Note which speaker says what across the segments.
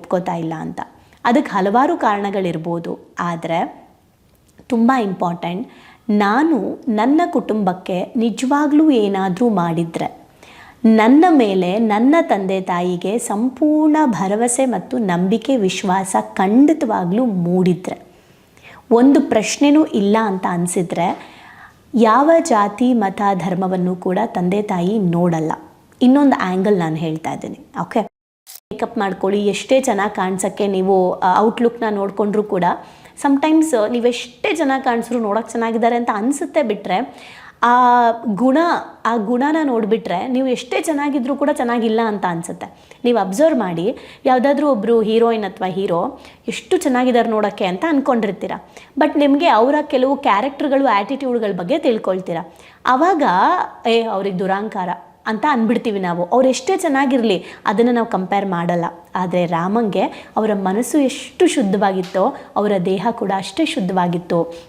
Speaker 1: ಒಪ್ಕೋತಾ ಇಲ್ಲ ಅಂತ. ಅದಕ್ಕೆ ಹಲವಾರು ಕಾರಣಗಳಿರ್ಬೋದು. ಆದರೆ ತುಂಬ ಇಂಪಾರ್ಟೆಂಟ್ ನಾನು ನನ್ನ ಕುಟುಂಬಕ್ಕೆ ನಿಜವಾಗ್ಲೂ ಏನಾದರೂ ಮಾಡಿದರೆ, ನನ್ನ ಮೇಲೆ ನನ್ನ ತಂದೆ ತಾಯಿಗೆ ಸಂಪೂರ್ಣ ಭರವಸೆ ಮತ್ತು ನಂಬಿಕೆ, ವಿಶ್ವಾಸ ಖಂಡಿತವಾಗ್ಲೂ ಮೂಡಿದ್ರೆ, ಒಂದು ಪ್ರಶ್ನೆನೂ ಇಲ್ಲ ಅಂತ ಅನಿಸಿದ್ರೆ ಯಾವ ಜಾತಿ, ಮತ, ಧರ್ಮವನ್ನು ಕೂಡ ತಂದೆ ತಾಯಿ ನೋಡಲ್ಲ. ಇನ್ನೊಂದು ಆ್ಯಂಗಲ್ ನಾನು ಹೇಳ್ತಾ ಇದ್ದೀನಿ ಓಕೆ ಮೇಕಪ್ ಮಾಡ್ಕೊಳ್ಳಿ, ಎಷ್ಟೇ ಚೆನ್ನಾಗಿ ಕಾಣಿಸೋಕ್ಕೆ ನೀವು ಔಟ್ಲುಕ್ನ ನೋಡಿಕೊಂಡ್ರೂ ಕೂಡ ಸಮ್ಟೈಮ್ಸ್ ನೀವು ಎಷ್ಟೇ ಚೆನ್ನಾಗಿ ಕಾಣಿಸ್ರು ನೋಡೋಕೆ ಚೆನ್ನಾಗಿದ್ದಾರೆ ಅಂತ ಅನಿಸುತ್ತೆ ಬಿಟ್ಟರೆ ಆ ಗುಣ, ಆ ಗುಣನ ನೋಡಿಬಿಟ್ರೆ ನೀವು ಎಷ್ಟೇ ಚೆನ್ನಾಗಿದ್ರೂ ಕೂಡ ಚೆನ್ನಾಗಿಲ್ಲ ಅಂತ ಅನಿಸುತ್ತೆ. ನೀವು ಅಬ್ಸರ್ವ್ ಮಾಡಿ, ಯಾವುದಾದ್ರೂ ಒಬ್ಬರು ಹೀರೋಯಿನ್ ಅಥವಾ ಹೀರೋ ಎಷ್ಟು ಚೆನ್ನಾಗಿದ್ದಾರೆ ನೋಡೋಕ್ಕೆ ಅಂತ ಅಂದ್ಕೊಂಡಿರ್ತೀರ ಬಟ್ ನಿಮಗೆ ಅವರ ಕೆಲವು ಕ್ಯಾರೆಕ್ಟರ್ಗಳು ಆ್ಯಟಿಟ್ಯೂಡ್ಗಳ ಬಗ್ಗೆ ತಿಳ್ಕೊಳ್ತೀರ. ಆವಾಗ ಏ, ಅವ್ರಿಗೆ ದುರಾಂಕಾರ. ಅಂತ ಅಂದ್ಬಿಡ್ತೀವಿ ನಾವು. ಅವ್ರು ಎಷ್ಟೇ ಚೆನ್ನಾಗಿರಲಿ, ಅದನ್ನು ನಾವು ಕಂಪೇರ್ ಮಾಡಲ್ಲ. ಆದರೆ ರಾಮಂಗೆ ಅವರ ಮನಸ್ಸು ಎಷ್ಟು ಶುದ್ಧವಾಗಿತ್ತೋ, ಅವರ ದೇಹ ಕೂಡ ಅಷ್ಟೇ ಶುದ್ಧವಾಗಿತ್ತು.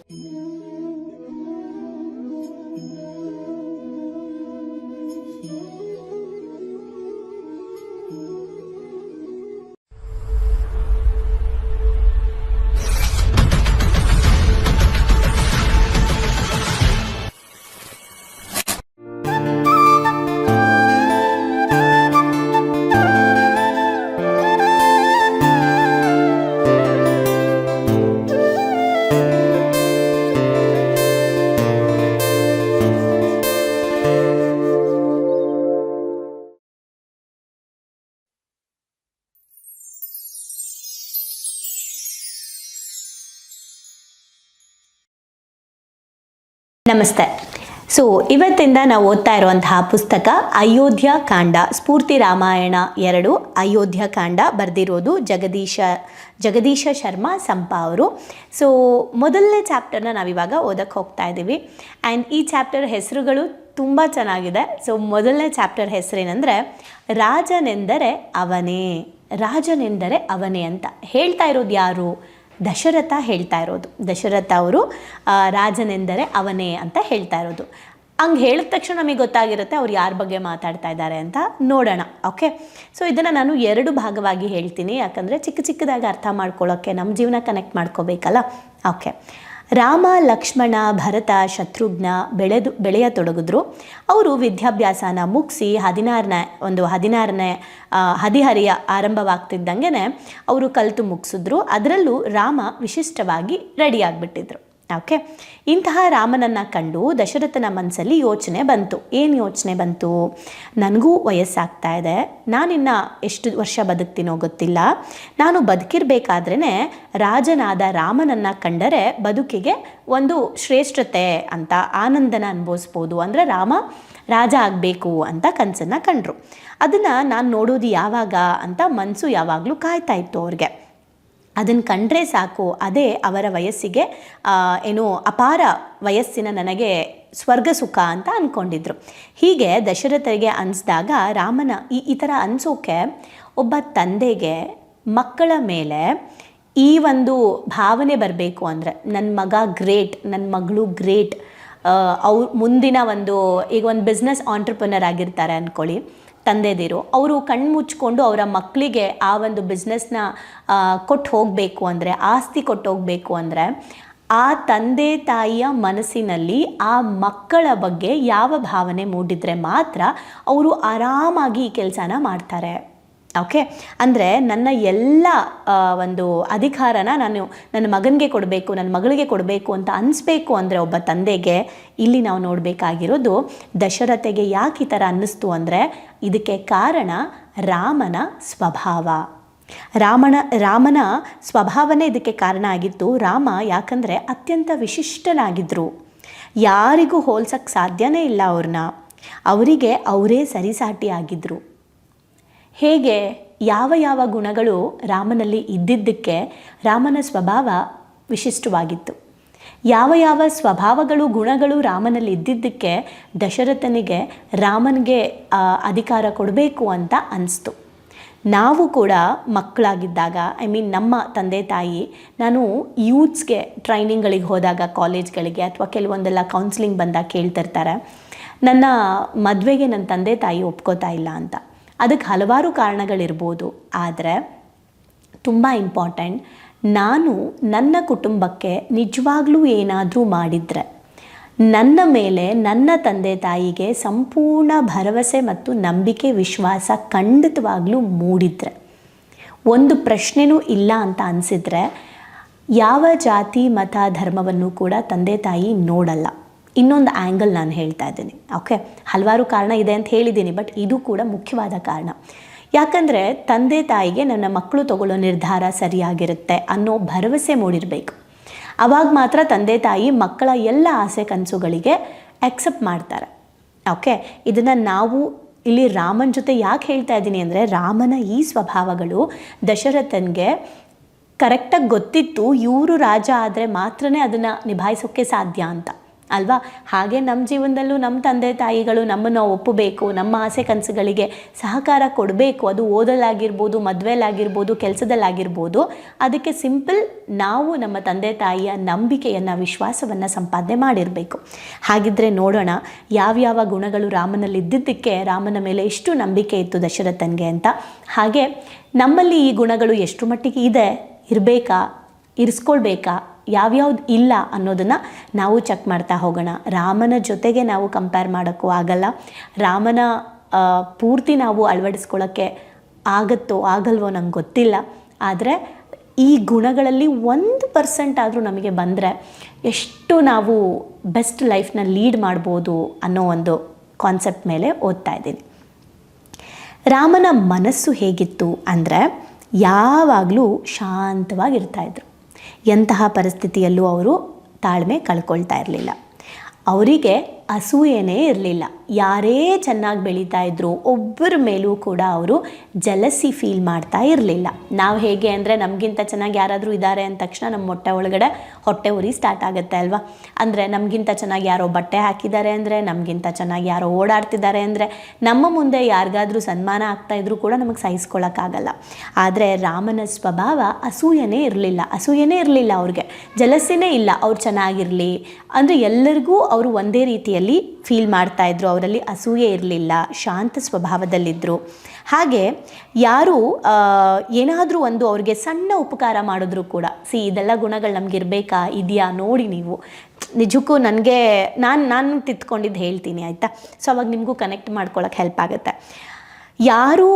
Speaker 1: ನಮಸ್ತೆ. ಸೊ ಇವತ್ತಿಂದ ನಾವು ಓದ್ತಾ ಇರುವಂತಹ ಪುಸ್ತಕ ಅಯೋಧ್ಯ ಕಾಂಡ, ಸ್ಫೂರ್ತಿ ರಾಮಾಯಣ ಎರಡು ಅಯೋಧ್ಯ ಕಾಂಡ ಬರೆದಿರೋದು ಜಗದೀಶ ಜಗದೀಶ ಶರ್ಮಾ ಸಂಪಾ ಅವರು. ಸೊ ಮೊದಲನೇ ಚಾಪ್ಟರ್ನ ನಾವಿವಾಗ ಓದಕ್ಕೆ ಹೋಗ್ತಾ ಇದ್ದೀವಿ ಆ್ಯಂಡ್ ಈ ಚಾಪ್ಟರ್ ಹೆಸರುಗಳು ತುಂಬ ಚೆನ್ನಾಗಿದೆ. ಸೊ ಮೊದಲನೇ ಚಾಪ್ಟರ್ ಹೆಸರೇನೆಂದರೆ, ರಾಜನೆಂದರೆ ಅವನೇ ರಾಜನೆಂದರೆ ಅವನೇ ಅಂತ ಹೇಳ್ತಾ ಇರೋದು ಯಾರು? ದಶರಥ ಹೇಳ್ತಾ ಇರೋದು. ದಶರಥ ಅವರು ರಾಜನೆಂದರೆ ಅವನೇ ಅಂತ ಹೇಳ್ತಾ ಇರೋದು. ಹಂಗೆ ಹೇಳಿದ ತಕ್ಷಣ ನಮಗೆ ಗೊತ್ತಾಗಿರುತ್ತೆ ಅವ್ರು ಯಾರ ಬಗ್ಗೆ ಮಾತಾಡ್ತಾ ಇದ್ದಾರೆ ಅಂತ. ನೋಡೋಣ, ಓಕೆ? ಸೊ ಇದನ್ನು ನಾನು ಎರಡು ಭಾಗವಾಗಿ ಹೇಳ್ತೀನಿ. ಯಾಕಂದರೆ ಚಿಕ್ಕ ಚಿಕ್ಕದಾಗಿ ಅರ್ಥ ಮಾಡ್ಕೊಳ್ಳೋಕ್ಕೆ ನಮ್ಮ ಜೀವನ ಕನೆಕ್ಟ್ ಮಾಡ್ಕೋಬೇಕಲ್ಲ? ಓಕೆ? ರಾಮ, ಲಕ್ಷ್ಮಣ, ಭರತ, ಶತ್ರುಘ್ನ ಬೆಳೆದು ಬೆಳೆಯತೊಡಗಿದ್ರು. ಅವರು ವಿದ್ಯಾಭ್ಯಾಸನ ಮುಗಿಸಿ ಹದಿನಾರನೇ, ಒಂದು ಹದಿನಾರನೇ ಹದಿಹರಿಯ ಆರಂಭವಾಗ್ತಿದ್ದಂಗೆ ಅವರು ಕಲಿತು ಮುಗಿಸಿದ್ರು. ಅದರಲ್ಲೂ ರಾಮ ವಿಶಿಷ್ಟವಾಗಿ ರೆಡಿ ಆಗಿಬಿಟ್ಟಿದ್ರು. ಓಕೆ ಇಂತಹ ರಾಮನನ್ನು ಕಂಡು ದಶರಥನ ಮನಸ್ಸಲ್ಲಿ ಯೋಚನೆ ಬಂತು. ಏನು ಯೋಚನೆ ಬಂತು? ನನಗೂ ವಯಸ್ಸಾಗ್ತಾ ಇದೆ. ನಾನಿನ್ನು ಎಷ್ಟು ವರ್ಷ ಬದುಕ್ತೀನೋ ಗೊತ್ತಿಲ್ಲ. ನಾನು ಬದುಕಿರ್ಬೇಕಾದ್ರೇ ರಾಜನಾದ ರಾಮನನ್ನು ಕಂಡರೆ ಬದುಕಿಗೆ ಒಂದು ಶ್ರೇಷ್ಠತೆ ಅಂತ ಆನಂದನ ಅನುಭವಿಸ್ಬೋದು. ಅಂದರೆ ರಾಮ ರಾಜ ಆಗಬೇಕು ಅಂತ ಕನಸನ್ನು ಕಂಡರು. ಅದನ್ನು ನಾನು ನೋಡೋದು ಯಾವಾಗ ಅಂತ ಮನಸ್ಸು ಯಾವಾಗಲೂ ಕಾಯ್ತಾ ಇತ್ತು ಅವ್ರಿಗೆ. ಅದನ್ನು ಕಂಡ್ರೆ ಸಾಕು. ಅದೇ ಅವರ ವಯಸ್ಸಿಗೆ ಏನು ಅಪಾರ ವಯಸ್ಸಿನ ನನಗೆ ಸ್ವರ್ಗ ಸುಖ ಅಂತ ಅಂದ್ಕೊಂಡಿದ್ರು ಹೀಗೆ ದಶರಥರಿಗೆ ಅನಿಸಿದಾಗ ರಾಮನ ಈ ಈ ಥರ ಅನಿಸೋಕೆ ಒಬ್ಬ ತಂದೆಗೆ ಮಕ್ಕಳ ಮೇಲೆ ಈ ಒಂದು ಭಾವನೆ ಬರಬೇಕು ಅಂದರೆ ನನ್ನ ಮಗ ಗ್ರೇಟ್ ನನ್ನ ಮಗಳು ಗ್ರೇಟ್ ಅವ್ರು ಮುಂದಿನ ಒಂದು ಈಗ ಒಂದು ಬಿಸ್ನೆಸ್ ಆಂಟ್ರಪ್ರನರ್ ಆಗಿರ್ತಾರೆ ಅಂದ್ಕೊಳ್ಳಿ ತಂದೆದಿರು, ಅವರು ಕಣ್ಣು ಮುಚ್ಕೊಂಡು ಅವರ ಮಕ್ಕಳಿಗೆ ಆ ಒಂದು ಬಿಸ್ನೆಸ್ನ ಕೊಟ್ಟು ಹೋಗಬೇಕು ಅಂದರೆ, ಆಸ್ತಿ ಕೊಟ್ಟು ಹೋಗಬೇಕು ಅಂದರೆ, ಆ ತಂದೆ ತಾಯಿಯ ಮನಸ್ಸಿನಲ್ಲಿ ಆ ಮಕ್ಕಳ ಬಗ್ಗೆ ಯಾವ ಭಾವನೆ ಮೂಡಿದರೆ ಮಾತ್ರ ಅವರು ಆರಾಮಾಗಿ ಈ ಕೆಲಸನ ಮಾಡ್ತಾರೆ. ಓಕೆ ಅಂದರೆ ನನ್ನ ಎಲ್ಲ ಒಂದು ಅಧಿಕಾರನ ನಾನು ನನ್ನ ಮಗನಿಗೆ ಕೊಡಬೇಕು, ನನ್ನ ಮಗಳಿಗೆ ಕೊಡಬೇಕು ಅಂತ ಅನಿಸ್ಬೇಕು ಅಂದರೆ ಒಬ್ಬ ತಂದೆಗೆ ಇಲ್ಲಿ ನಾವು ನೋಡಬೇಕಾಗಿರೋದು ದಶರಥೆಗೆ ಯಾಕೆ ಈ ಥರ ಅನ್ನಿಸ್ತು ಅಂದರೆ ಇದಕ್ಕೆ ಕಾರಣ ರಾಮನ ಸ್ವಭಾವ. ರಾಮನ ರಾಮನ ಸ್ವಭಾವನೇ ಇದಕ್ಕೆ ಕಾರಣ ಆಗಿತ್ತು ರಾಮ ಯಾಕಂದರೆ ಅತ್ಯಂತ ವಿಶಿಷ್ಟನಾಗಿದ್ದರು ಯಾರಿಗೂ ಹೋಲ್ಸಕ್ಕೆ ಸಾಧ್ಯನೇ ಇಲ್ಲ ಅವ್ರನ್ನ. ಅವರಿಗೆ ಅವರೇ ಸರಿಸಾಟಿ ಆಗಿದ್ದರು ಹೇಗೆ ಯಾವ ಯಾವ ಗುಣಗಳು ರಾಮನಲ್ಲಿ ಇದ್ದಿದ್ದಕ್ಕೆ ರಾಮನ ಸ್ವಭಾವ ವಿಶಿಷ್ಟವಾಗಿತ್ತು. ಯಾವ ಯಾವ ಸ್ವಭಾವಗಳು, ಗುಣಗಳು ರಾಮನಲ್ಲಿ ಇದ್ದಿದ್ದಕ್ಕೆ ದಶರಥನಿಗೆ ರಾಮನಿಗೆ ಅಧಿಕಾರ ಕೊಡಬೇಕು ಅಂತ ಅನಿಸ್ತು. ನಾವು ಕೂಡ ಮಕ್ಕಳಾಗಿದ್ದಾಗ ಐ ಮೀನ್ ನಮ್ಮ ತಂದೆ ತಾಯಿ, ನಾನು ಯೂತ್ಸ್ಗೆ ಟ್ರೈನಿಂಗ್ಗಳಿಗೆ ಹೋದಾಗ, ಕಾಲೇಜ್ಗಳಿಗೆ ಅಥವಾ ಕೆಲವೊಂದೆಲ್ಲ ಕೌನ್ಸಿಲಿಂಗ್ ಬಂದಾಗ ಕೇಳ್ತಿರ್ತಾರೆ, ನನ್ನ ಮದುವೆಗೆ ನನ್ನ ತಂದೆ ತಾಯಿ ಒಪ್ಕೋತಾ ಇಲ್ಲ ಅಂತ. ಅದಕ್ಕೆ ಹಲವಾರು ಕಾರಣಗಳಿರ್ಬೋದು. ಆದರೆ ತುಂಬ ಇಂಪಾರ್ಟೆಂಟ್ ನಾನು ನನ್ನ ಕುಟುಂಬಕ್ಕೆ ನಿಜವಾಗ್ಲೂ ಏನಾದರೂ ಮಾಡಿದರೆ, ನನ್ನ ಮೇಲೆ ನನ್ನ ತಂದೆ ತಾಯಿಗೆ ಸಂಪೂರ್ಣ ಭರವಸೆ ಮತ್ತು ನಂಬಿಕೆ, ವಿಶ್ವಾಸ ಖಂಡಿತವಾಗ್ಲೂ ಮೂಡಿದ್ರೆ, ಒಂದು ಪ್ರಶ್ನೆನೂ ಇಲ್ಲ ಅಂತ ಅನಿಸಿದ್ರೆ, ಯಾವ ಜಾತಿ, ಮತ, ಧರ್ಮವನ್ನು ಕೂಡ ತಂದೆ ತಾಯಿ ನೋಡಲ್ಲ. ಇನ್ನೊಂದು ಆ್ಯಂಗಲ್ ನಾನು ಹೇಳ್ತಾ ಇದ್ದೀನಿ. ಓಕೆ ಹಲವಾರು ಕಾರಣ ಇದೆ ಅಂತ ಹೇಳಿದ್ದೀನಿ ಬಟ್ ಇದು ಕೂಡ ಮುಖ್ಯವಾದ ಕಾರಣ. ಯಾಕಂದರೆ ತಂದೆ ತಾಯಿಗೆ ನನ್ನ ಮಕ್ಕಳು ತಗೊಳ್ಳೋ ನಿರ್ಧಾರ ಸರಿಯಾಗಿರುತ್ತೆ ಅನ್ನೋ ಭರವಸೆ ಮೂಡಿರಬೇಕು. ಅವಾಗ ಮಾತ್ರ ತಂದೆ ತಾಯಿ ಮಕ್ಕಳ ಎಲ್ಲ ಆಸೆ ಕನಸುಗಳಿಗೆ ಆಕ್ಸೆಪ್ಟ್ ಮಾಡ್ತಾರೆ. ಓಕೆ ಇದನ್ನು ನಾವು ಇಲ್ಲಿ ರಾಮನ ಜೊತೆ ಯಾಕೆ ಹೇಳ್ತಾ ಇದ್ದೀನಿ ಅಂದರೆ, ರಾಮನ ಈ ಸ್ವಭಾವಗಳು ದಶರಥನ್ಗೆ ಕರೆಕ್ಟಾಗಿ ಗೊತ್ತಿತ್ತು. ಇವರು ರಾಜ ಆದರೆ ಮಾತ್ರನೇ ಅದನ್ನು ನಿಭಾಯಿಸೋಕ್ಕೆ ಸಾಧ್ಯ ಅಂತ. ಅಲ್ವಾ? ಹಾಗೆ ನಮ್ಮ ಜೀವನದಲ್ಲೂ ನಮ್ಮ ತಂದೆ ತಾಯಿಗಳು ನಮ್ಮನ್ನು ಒಪ್ಪಬೇಕು, ನಮ್ಮ ಆಸೆ ಕನಸುಗಳಿಗೆ ಸಹಕಾರ ಕೊಡಬೇಕು. ಅದು ಓದಲಾಗಿರ್ಬೋದು, ಮದುವೆಲಾಗಿರ್ಬೋದು, ಕೆಲಸದಲ್ಲಾಗಿರ್ಬೋದು. ಅದಕ್ಕೆ ಸಿಂಪಲ್ ನಾವು ನಮ್ಮ ತಂದೆ ತಾಯಿಯ ನಂಬಿಕೆಯನ್ನು, ವಿಶ್ವಾಸವನ್ನು ಸಂಪಾದನೆ ಮಾಡಿರಬೇಕು. ಹಾಗಿದ್ರೆ ನೋಡೋಣ, ಯಾವ್ಯಾವ ಗುಣಗಳು ರಾಮನಲ್ಲಿ ಇದ್ದಿದ್ದಕ್ಕೆ ರಾಮನ ಮೇಲೆ ಎಷ್ಟು ನಂಬಿಕೆ ಇತ್ತು ದಶರಥನ್ಗೆ ಅಂತ. ಹಾಗೆ ನಮ್ಮಲ್ಲಿ ಈ ಗುಣಗಳು ಎಷ್ಟು ಮಟ್ಟಿಗೆ ಇದೆ, ಇರಬೇಕಾ? ಇರಿಸ್ಕೊಳ್ಬೇಕಾ? ಯಾವ್ಯಾವ್ದು ಇಲ್ಲ ಅನ್ನೋದನ್ನು ನಾವು ಚೆಕ್ ಮಾಡ್ತಾ ಹೋಗೋಣ. ರಾಮನ ಜೊತೆಗೆ ನಾವು ಕಂಪೇರ್ ಮಾಡೋಕ್ಕೂ ಆಗಲ್ಲ. ರಾಮನ ಪೂರ್ತಿ ನಾವು ಅಳವಡಿಸ್ಕೊಳ್ಳೋಕ್ಕೆ ಆಗತ್ತೋ ಆಗಲ್ವೋ ನಂಗೆ ಗೊತ್ತಿಲ್ಲ. ಆದರೆ ಈ ಗುಣಗಳಲ್ಲಿ ಒಂದು ಪರ್ಸೆಂಟ್ ಆದರೂ ನಮಗೆ ಬಂದರೆ ಎಷ್ಟು ನಾವು ಬೆಸ್ಟ್ ಲೈಫ್ನ ಲೀಡ್ ಮಾಡ್ಬೋದು ಅನ್ನೋ ಒಂದು ಕಾನ್ಸೆಪ್ಟ್ ಮೇಲೆ ಓದ್ತಾ ಇದ್ದೀನಿ. ರಾಮನ ಮನಸ್ಸು ಹೇಗಿತ್ತು ಅಂದರೆ ಯಾವಾಗಲೂ ಶಾಂತವಾಗಿರ್ತಾ ಇದ್ರು. ಎಂತಹ ಪರಿಸ್ಥಿತಿಯಲ್ಲೂ ಅವರು ತಾಳ್ಮೆ ಕಳ್ಕೊಳ್ತಾ ಇರಲಿಲ್ಲ. ಅವರಿಗೆ ಅಸೂಯೆನೇ ಇರಲಿಲ್ಲ. ಯಾರೇ ಚೆನ್ನಾಗಿ ಬೆಳೀತಾ ಇದ್ರು ಒಬ್ಬರ ಮೇಲೂ ಕೂಡ ಅವರು ಜಲಸಿ ಫೀಲ್ ಮಾಡ್ತಾ ಇರಲಿಲ್ಲ. ನಾವು ಹೇಗೆ ಅಂದರೆ ನಮಗಿಂತ ಚೆನ್ನಾಗಿ ಯಾರಾದರೂ ಇದ್ದಾರೆ ಅಂದ ತಕ್ಷಣ ನಮ್ಮ ಮೊಟ್ಟೆ ಒಳಗಡೆ ಹೊಟ್ಟೆ ಉರಿ ಸ್ಟಾರ್ಟ್ ಆಗುತ್ತೆ ಅಲ್ವಾ? ಅಂದರೆ ನಮಗಿಂತ ಚೆನ್ನಾಗಿ ಯಾರೋ ಬಟ್ಟೆ ಹಾಕಿದ್ದಾರೆ ಅಂದರೆ, ನಮಗಿಂತ ಚೆನ್ನಾಗಿ ಯಾರೋ ಓಡಾಡ್ತಿದ್ದಾರೆ ಅಂದರೆ, ನಮ್ಮ ಮುಂದೆ ಯಾರಿಗಾದರೂ ಸನ್ಮಾನ ಆಗ್ತಾ ಇದ್ರೂ ಕೂಡ ನಮಗೆ ಸಹಿಸ್ಕೊಳ್ಳೋಕ್ಕಾಗಲ್ಲ ಆದರೆ ರಾಮನ ಸ್ವಭಾವ ಅಸೂಯನೇ ಇರಲಿಲ್ಲ. ಅಸೂಯನೇ ಇರಲಿಲ್ಲ ಅವ್ರಿಗೆ. ಜಲಸಿನೇ ಇಲ್ಲ. ಅವ್ರು ಚೆನ್ನಾಗಿರಲಿ. ಅಂದರೆ ಎಲ್ಲರಿಗೂ ಅವರು ಒಂದೇ ರೀತಿಯಲ್ಲಿ ಫೀಲ್ ಮಾಡ್ತಾ ಇದ್ರು. ಅವರಲ್ಲಿ ಅಸೂಯೆ ಇರಲಿಲ್ಲ, ಶಾಂತ ಸ್ವಭಾವದಲ್ಲಿದ್ದರು ಹಾಗೆ ಯಾರು ಏನಾದರೂ ಒಂದು ಅವ್ರಿಗೆ ಸಣ್ಣ ಉಪಕಾರ ಮಾಡಿದ್ರು ಕೂಡ, ಸಿ, ಇದೆಲ್ಲ ಗುಣಗಳು ನಮ್ಗೆ ಇರಬೇಕಾ? ಇದೆಯಾ? ನೋಡಿ ನೀವು. ನಿಜಕ್ಕೂ ನನಗೆ, ನಾನು ನಾನು ತಿತ್ಕೊಂಡಿದ್ದು ಹೇಳ್ತೀನಿ, ಆಯಿತಾ? ಸೊ ಅವಾಗ ನಿಮಗೂ ಕನೆಕ್ಟ್ ಮಾಡ್ಕೊಳ್ಳೋಕೆ ಹೆಲ್ಪ್ ಆಗುತ್ತೆ. ಯಾರು